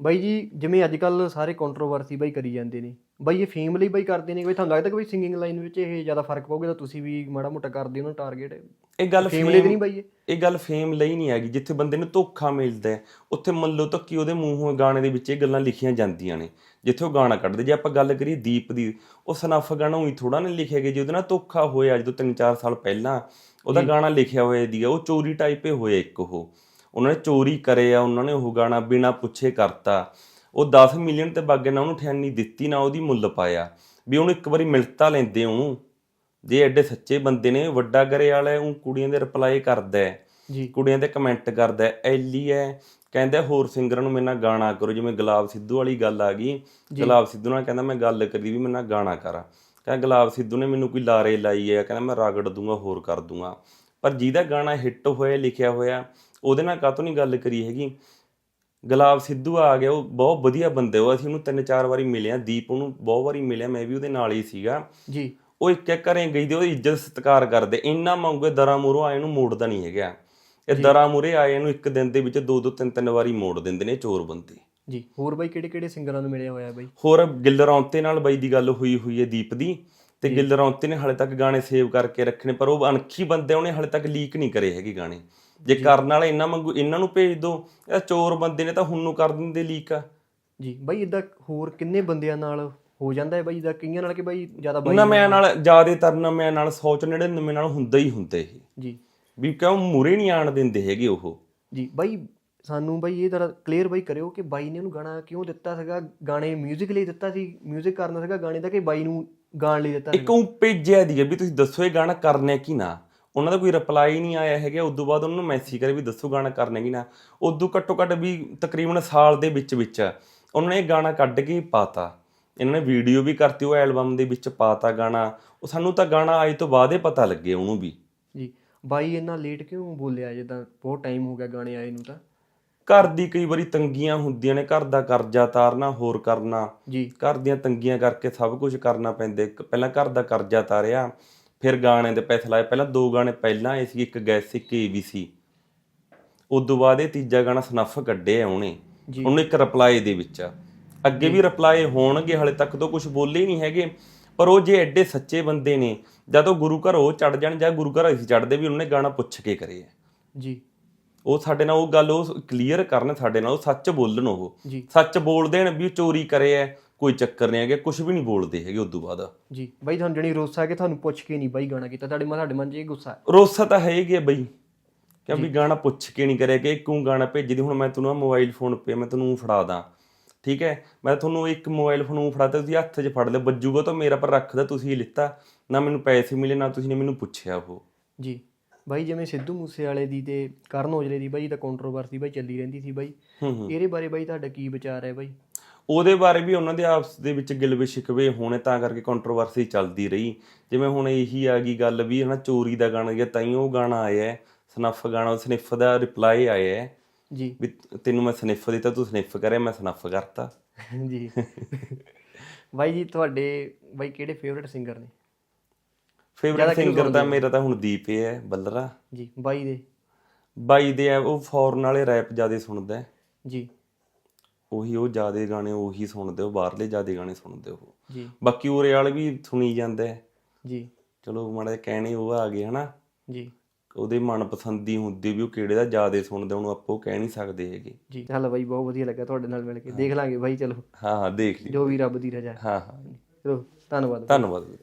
ਬਾਈ ਜੀ ਜਿਵੇਂ ਅੱਜ ਕੱਲ ਸਾਰੇ ਕੰਟਰੋਵਰਸੀ ਬਾਈ ਕਰੀ ਜਾਂਦੇ ਨੇ। ਬਾਈ ਇਹ ਫੇਮ ਲਈ ਬਾਈ ਕਰਦੇ ਨੇ ਬਾਈ ਤੁਹਾਨੂੰ ਲੱਗਦਾ ਕਿ ਬਾਈ ਸਿੰਗਿੰਗ ਲਾਈਨ ਵਿੱਚ ਇਹ ਜ਼ਿਆਦਾ ਫ਼ਰਕ ਪਊਗਾ ਤਾਂ ਤੁਸੀਂ ਵੀ ਮਾੜਾ ਮੋਟਾ ਕਰਦੇ ਹੋ ਨਾ ਟਾਰਗੇਟ ਇਹ ਗੱਲ ਫੇਮ ਲਈ ਨਹੀਂ ਬਾਈ ਇਹ? ਗੱਲ ਫੇਮ ਲਈ ਨਹੀਂ ਹੈਗੀ ਜਿੱਥੇ ਬੰਦੇ ਨੂੰ ਧੋਖਾ ਮਿਲਦਾ ਹੈ ਉੱਥੇ ਮੱਲੋ ਧੱਕੀ ਉਹਦੇ ਮੂੰਹੋਂ ਗਾਣੇ ਦੇ ਵਿੱਚ ਇਹ ਗੱਲਾਂ ਲਿਖੀਆਂ ਜਾਂਦੀਆਂ ਨੇ ਜਿੱਥੇ ਉਹ ਗਾਣਾ ਕੱਢਦੇ। ਜੇ ਆਪਾਂ ਗੱਲ ਕਰੀਏ ਦੀਪ ਦੀ ਉਹ ਸਨਫ ਗਾਣਾ ਉਹੀ ਥੋੜਾ ਨਾ ਲਿਖਿਆ ਗਿਆ ਜੀ ਉਹਦੇ ਨਾਲ ਧੋਖਾ ਹੋਇਆ ਜਦੋਂ 3-4 ਸਾਲ ਪਹਿਲਾਂ ਉਹਦਾ ਗਾਣਾ ਲਿਖਿਆ ਹੋਇਆ ਦੀਗਾ ਉਹ ਚੋਰੀ ਟਾਈਪ ਹੋਇਆ ਇੱਕ ਉਹ। ਉਹਨਾਂ ਨੇ ਚੋਰੀ ਕਰਿਆ ਉਹਨਾਂ ਨੇ ਉਹ ਗਾਣਾ ਬਿਨਾ ਪੁੱਛੇ ਕਰਤਾ। ਉਹ 10 ਮਿਲੀਅਨ ਤੇ ਬਾਗੇ ਨਾ ਉਹਨੂੰ ਠਿਆਨੀ ਦਿੱਤੀ ਨਾ ਉਹਦੀ ਮੁੱਲ ਪਾਇਆ। ਵੀ ਉਹਨੂੰ ਇੱਕ ਵਾਰੀ ਮਿਲਤਾ ਲੈਂਦੇ ਉਹਨੂੰ ਜੇ ਐਡੇ ਸੱਚੇ ਬੰਦੇ ਨੇ ਵੱਡਾ ਗਰੇ ਵਾਲਾ ਉਹ ਕੁੜੀਆਂ ਦੇ ਰਿਪਲਾਈ ਕਰਦਾ ਹੈ। ਜੀ। ਕੁੜੀਆਂ ਦੇ ਕਮੈਂਟ ਕਰਦਾ ਹੈ ਐਲੀ ਹੈ। ਕਹਿੰਦਾ ਹੋਰ ਸਿੰਗਰਾਂ ਨੂੰ ਮੇਰੇ ਨਾਲ ਗਾਣਾ ਕਰੋ। ਜਿਵੇਂ ਗੁਲਾਬ ਸਿੱਧੂ ਵਾਲੀ ਗੱਲ ਆ ਗਈ। ਗੁਲਾਬ ਸਿੱਧੂ ਨਾਲ ਕਹਿੰਦਾ ਮੈਂ ਗੱਲ ਕਰੀ ਵੀ ਮੇਰੇ ਨਾਲ ਗਾਣਾ ਕਰ। ਕਹਿੰਦਾ ਗੁਲਾਬ ਸਿੱਧੂ ਨੇ ਮੈਨੂੰ ਕੋਈ ਲਾਰੇ ਲਾਈ ਹੈ ਕਹਿੰਦਾ ਮੈਂ ਰਗੜ ਦੂੰਗਾ ਹੋਰ ਕਰ ਦੂੰਗਾ। ਪਰ ਜਿਹਦਾ ਗਾਣਾ ਹਿੱਟ ਹੋਇਆ ਲਿਖਿਆ ਹੋਇਆ ਉਹਦੇ ਨਾਲ ਕਾਹਤੋਂ ਨਹੀਂ ਗੱਲ ਕਰੀ ਹੈਗੀ? ਗੁਲਾਬ ਸਿੱਧੂ ਆ ਗਿਆ ਉਹ ਬਹੁਤ ਵਧੀਆ ਬੰਦੇ ਉਹ ਅਸੀਂ ਉਹਨੂੰ ਤਿੰਨ ਚਾਰ ਵਾਰੀ ਮਿਲਿਆ ਦੀਪ ਉਹਨੂੰ ਬਹੁਤ ਵਾਰੀ ਮਿਲਿਆ ਮੈਂ ਵੀ ਉਹਦੇ ਨਾਲ ਹੀ ਸੀਗਾ। ਜੀ। ਉਹ ਇੱਕ ਇੱਕ ਘਰੇ ਗਈ ਤੇ ਉਹਦੀ ਇੱਜ਼ਤ ਸਤਿਕਾਰ ਕਰਦੇ ਇੰਨਾ ਮੰਗੇ ਦਰਾਂ ਮੂਹਰੋਂ ਆਏ ਨੂੰ ਮੋੜਦਾ ਨਹੀਂ ਹੈਗਾ। ਇਹ ਦਰਾਂ ਮੂਹਰੇ ਆਏ ਨੂੰ ਇੱਕ ਦਿਨ ਦੇ ਵਿੱਚ ਦੋ ਦੋ ਤਿੰਨ ਤਿੰਨ ਵਾਰੀ ਮੋੜ ਦਿੰਦੇ ਨੇ ਚੋਰ ਬੰਦੇ। ਜੀ ਹੋਰ ਬਾਈ ਕਿਹੜੇ ਕਿਹੜੇ ਸਿੰਗਰਾਂ ਨੂੰ ਮਿਲਿਆ ਹੋਇਆ ਬਾਈ? ਹੋਰ ਗਿੱਲ ਰੌਂਤੇ ਨਾਲ ਬਾਈ ਦੀ ਗੱਲ ਹੋਈ ਹੋਈ ਹੈ ਦੀਪ ਦੀ ਤੇ ਗਿੱਲ ਰੌਂਤੇ ਨੇ ਹਾਲੇ ਤੱਕ ਗਾਣੇ ਸੇਵ ਕਰਕੇ ਰੱਖਣੇ ਪਰ ਉਹ ਅਣਖੀ ਬੰਦੇ ਉਹਨੇ ਹਾਲੇ ਤੱਕ ਲੀਕ ਨਹੀਂ ਕਰੇ ਹੈਗੇ ਗਾਣੇ। ਜੇ ਕਰਨ ਵਾਲਾ ਇੰਨਾ ਮੰਗੂ ਇਹਨਾਂ ਨੂੰ ਭੇਜ ਦੋ ਇਹ ਚੋਰ ਬੰਦੇ ਨੇ ਤਾਂ ਹੁਣ ਨੂੰ ਕਰ ਦਿੰਦੇ ਲੀਕ ਆ ਜੀ ਬਾਈ ਇਦਾਂ ਹੋਰ ਕਿੰਨੇ ਬੰਦਿਆਂ ਨਾਲ ਹੋ ਜਾਂਦਾ ਹੈ ਬਾਈ ਇਦਾਂ ਕਈਆਂ ਨਾਲ ਕਿ ਬਾਈ ਜ਼ਿਆਦਾ ਬਾਈ ਨਵਿਆਂ ਨਾਲ ਜ਼ਿਆਦਾਤਰ ਨਵਿਆਂ ਨਾਲ 100 ਚ 99 ਨਾਲ ਹੁੰਦਾ ਹੀ ਹੁੰਦਾ ਇਹ ਜੀ ਵੀ ਕਿਉਂ ਮੂਰੇ ਨਹੀਂ ਆਣ ਦਿੰਦੇ ਹੈਗੇ ਉਹ ਜੀ ਬਾਈ ਸਾਨੂੰ ਬਾਈ ਇਹ ਤਰ੍ਹਾਂ ਕਲੀਅਰ ਬਾਈ ਕਰਿਓ ਕਿ ਬਾਈ ਨੇ ਉਹਨੂੰ ਗਾਣਾ ਕਿਉਂ ਦਿੱਤਾ ਸੀਗਾ ਗਾਣੇ 뮤직 ਲਈ ਦਿੱਤਾ ਸੀ 뮤직 ਕਰਨਾ ਸੀਗਾ ਗਾਣੇ ਦਾ ਕਿ ਬਾਈ ਨੂੰ ਗਾਣ ਲਈ ਦਿੱਤਾ ਸੀ ਇੱਕ ਉਹ ਭੇਜਿਆ ਦੀ ਵੀ ਤੁਸੀਂ ਦੱਸੋ ਇਹ ਗਾਣਾ ਕਰਨਾ ਕੀ ਨਾ ਉਹਨਾਂ ਦਾ ਕੋਈ ਰਿਪਲਾਈ ਨਹੀਂ ਆਇਆ ਹੈਗਾ ਉਦੋਂ ਬਾਅਦ ਉਹਨਾਂ ਨੂੰ ਮੈਸੇਜ ਕਰੇ ਵੀ ਦੱਸੋ ਗਾਣਾ ਕਰਨਾ ਕੀ ਨਾ। ਉਦੋਂ ਘੱਟੋ ਘੱਟ ਵੀ ਤਕਰੀਬਨ ਸਾਲ ਦੇ ਵਿੱਚ ਵਿੱਚ ਉਹਨਾਂ ਨੇ ਇਹ ਗਾਣਾ ਕੱਢ ਕੇ ਪਾਤਾ। ਇਹਨਾਂ ਨੇ ਵੀਡੀਓ ਵੀ ਕਰਤੀ ਉਹ ਐਲਬਮ ਦੇ ਵਿੱਚ ਪਾਤਾ ਗਾਣਾ। ਉਹ ਸਾਨੂੰ ਤਾਂ ਗਾਣਾ ਆਏ ਤੋਂ ਬਾਅਦ ਹੀ ਪਤਾ ਲੱਗੇ ਉਹਨੂੰ ਵੀ। ਜੀ ਬਾਈ ਇੰਨਾ ਲੇਟ ਕਿਉਂ ਬੋਲਿਆ? ਜਿੱਦਾਂ ਬਹੁਤ ਟਾਈਮ ਹੋ ਗਿਆ ਗਾਣੇ ਆਏ ਨੂੰ ਤਾਂ। ਘਰ ਦੀ ਕਈ ਵਾਰੀ ਤੰਗੀਆਂ ਹੁੰਦੀਆਂ ਨੇ ਘਰ ਦਾ ਕਰਜ਼ਾ ਤਾਰਨਾ ਹੋਰ ਕਰਨਾ। ਜੀ। ਘਰ ਦੀਆਂ ਤੰਗੀਆਂ ਕਰਕੇ ਸਭ ਕੁਝ ਕਰਨਾ ਪੈਂਦਾ। ਪਹਿਲਾਂ ਘਰ ਦਾ ਕਰਜ਼ਾ ਤਾਰਿਆ। ਫਿਰ ਗਾਣੇ ਦੇ ਪੈਸੇ ਲਾਏ। ਪਹਿਲਾਂ ਦੋ ਗਾਣੇ ਪਹਿਲਾਂ ਆਏ ਸੀ ਇੱਕ ਗੈਸ ਇੱਕ ਏਬੀਸੀ ਉਦੋਂ ਬਾਅਦ ਇਹ ਤੀਜਾ ਗਾਣਾ ਸਨੱਫ ਕੱਢਿਆ ਉਹਨੇ। ਉਹਨੇ ਇੱਕ ਰਿਪਲਾਈ ਦੇ ਵਿੱਚ ਅੱਗੇ ਵੀ ਰਿਪਲਾਈ ਹੋਣਗੇ ਹਲੇ ਤੱਕ ਤਾਂ ਕੁਝ ਬੋਲੇ ਨਹੀਂ ਹੈਗੇ। ਪਰ ਉਹ ਜੇ ਐਡੇ ਸੱਚੇ ਬੰਦੇ ਨੇ ਜਦ ਉਹ ਗੁਰੂ ਘਰ ਉਹ ਚੜ ਜਾਣ ਜਾਂ ਗੁਰੂ ਘਰ ਅਸੀਂ ਚੜਦੇ ਵੀ ਉਹਨੇ ਗਾਣਾ ਪੁੱਛ ਕੇ ਕਰੇ ਜੀ। ਉਹ ਸਾਡੇ ਨਾਲ ਉਹ ਗੱਲ ਉਹ ਕਲੀਅਰ ਕਰਨ ਸਾਡੇ ਨਾਲ ਉਹ ਸੱਚ ਬੋਲਣ ਉਹ। ਸੱਚ ਬੋਲ ਦੇਣ ਵੀ ਚੋਰੀ ਕਰੇ ਐ ਕੋਈ ਚੱਕਰ ਨਹੀਂ ਹੈਗਾ ਕੁਝ ਵੀ ਨਹੀਂ ਬੋਲਦੇ ਹੈਗੇ ਉਦੋਂ ਬਾਅਦ। ਜੀ ਬਾਈ ਤੁਹਾਨੂੰ ਜਣੀ ਰੋਸਾ ਕਿ ਤੁਹਾਨੂੰ ਪੁੱਛ ਕੇ ਨਹੀਂ ਬਾਈ ਗਾਣਾ ਕੀਤਾ। ਤੁਹਾਡੇ ਮਨ ਤੁਹਾਡੇ ਮਨ 'ਚ ਇਹ ਗੁੱਸਾ ਹੈ। ਰੋਸਾ ਤਾਂ ਹੈ ਹੀ ਹੈ ਬਈ ਕਿ ਵੀ ਗਾਣਾ ਪੁੱਛ ਕੇ ਨਹੀਂ ਕਰਿਆ ਕਿ ਕਿਉਂ ਗਾਣਾ ਭੇਜੀ ਦੀ। ਹੁਣ ਮੈਂ ਤੁਹਾਨੂੰ ਮੋਬਾਈਲ ਫੋਨ ਪੇ ਮੈਂ ਤੁਹਾਨੂੰ ਫੜਾ ਦਾਂ। ਠੀਕ ਹੈ? ਮੈਂ ਤੁਹਾਨੂੰ ਇੱਕ ਮੋਬਾਈਲ ਫੋਨ ਨੂੰ ਫੜਾਤਾ ਤੁਸੀਂ ਹੱਥ 'ਚ ਫੜ ਲਿਆ। ਵੱਜੂਗਾ ਤਾਂ ਮੇਰਾ ਪਰ ਰੱਖਦਾ ਤੁਸੀਂ ਲਿੱਤਾ। ਨਾ ਮੈਨੂੰ ਪੈਸੇ ਮਿਲੇ ਨਾ ਤੁਸੀਂ ਨੇ ਮੈਨੂੰ ਪੁੱਛਿਆ ਉਹ। ਜੀ। ਬਾਈ ਜਿਵੇਂ ਸਿੱਧੂ ਮੂਸੇਵਾਲੇ ਦੀ ਤੇ ਕਰਨ ਔਜਲੇ ਦੀ ਬਾਈ ਤਾਂ ਕੰਟਰੋਵਰਸੀ ਬਾਈ ਚੱਲੀ ਰਹਿੰਦੀ ਸੀ ਬਾਈ। ਇਹਦੇ ਬਾਰੇ ਬਾਈ ਤੁਹਾਡਾ ਕੀ ਵਿਚਾਰ ਹੈ ਬਾਈ? ਉਹਦੇ ਬਾਰੇ ਵੀ ਉਹਨਾਂ ਦੇ ਆਪਸ ਦੇ ਵਿੱਚ ਗਿਲਵੇ ਸ਼ਿਕਵੇ ਹੋਣੇ ਤਾਂ ਕਰਕੇ ਕੰਟਰੋਵਰਸੀ ਚੱਲਦੀ ਰਹੀ। ਜਿਵੇਂ ਹੁਣ ਇਹੀ ਆ ਗਈ ਗੱਲ ਵੀ ਹਨਾ ਚੋਰੀ ਦਾ ਗਾਣਾ ਜਾਂ ਤਾਂ ਹੀ ਉਹ ਗਾਣਾ ਆਇਆ ਹੈ ਸਨੱਫ ਗਾਣਾ ਸਨਿਫ ਦਾ ਰਿਪਲਾਈ ਆਇਆ ਹੈ ਜੀ। ਵੀ ਤੈਨੂੰ ਮੈਂ ਸਨਿਫ ਦਿੱਤਾ ਤੂੰ ਸਨਿਫ ਕਰਿਆ ਮੈਂ ਸਨੱਫ ਕਰਤਾ। ਜੀ। ਬਾਈ ਜੀ ਤੁਹਾਡੇ ਬਾਈ ਕਿਹੜੇ ਫੇਵਰਿਟ ਸਿੰਗਰ ਨੇ? ਫੇਵਰਿਟ ਸਿੰਗਰ ਤਾਂ ਮੇਰਾ ਤਾਂ ਹੁਣ ਦੀਪ ਹੀ ਹੈ ਬੱਲਰਾ। ਜੀ ਬਾਈ ਦੇ। ਬਾਈ ਦੇ ਆ ਉਹ ਫੋਰਨ ਵਾਲੇ ਰੈਪ ਜ਼ਿਆਦਾ ਸੁਣਦਾ ਹੈ। ਜੀ। ਉਹੀ ਉਹ ਜ਼ਿਆਦਾ ਗਾਣੇ ਉਹੀ ਸੁਣਦੇ ਉਹ ਬਾਹਰਲੇ ਜ਼ਿਆਦਾ ਗਾਣੇ ਸੁਣਦੇ ਉਹ। ਜੀ। ਬਾਕੀ ਉਰੇ ਵਾਲੇ ਵੀ ਸੁਣੀ ਜਾਂਦੇ। ਜੀ। ਚਲੋ ਮਾੜਾ ਜਿਹਾ ਕਹਿਣੇ ਉਹ ਆ ਗਏ ਹਨਾ? ਜੀ। ਉਹਦੇ ਮਨਪਸੰਦੀ ਹੁੰਦੀ ਵੀ ਉਹ ਕਿਹੜੇ ਦਾ ਜ਼ਿਆਦਾ ਸੁਣਦਾ ਉਹਨੂੰ ਆਪਾਂ ਉਹ ਕਹਿ ਨਹੀਂ ਸਕਦੇ ਹੈਗੇ। ਜੀ। ਚੱਲ ਬਾਈ ਬਹੁਤ ਵਧੀਆ ਲੱਗਾ ਤੁਹਾਡੇ ਨਾਲ ਮਿਲ ਕੇ। ਦੇਖ ਲਾਂਗੇ ਬਾਈ ਚਲੋ। ਹਾਂ ਹਾਂ ਦੇਖ ਲਈ। ਜੋ ਵੀ ਰੱਬ ਦੀ ਰਜ਼ਾ। ਹੈ ਹਾਂ। ਹਾਂ ਚਲੋ ਧੰਨਵਾਦ। ਧੰਨਵਾਦ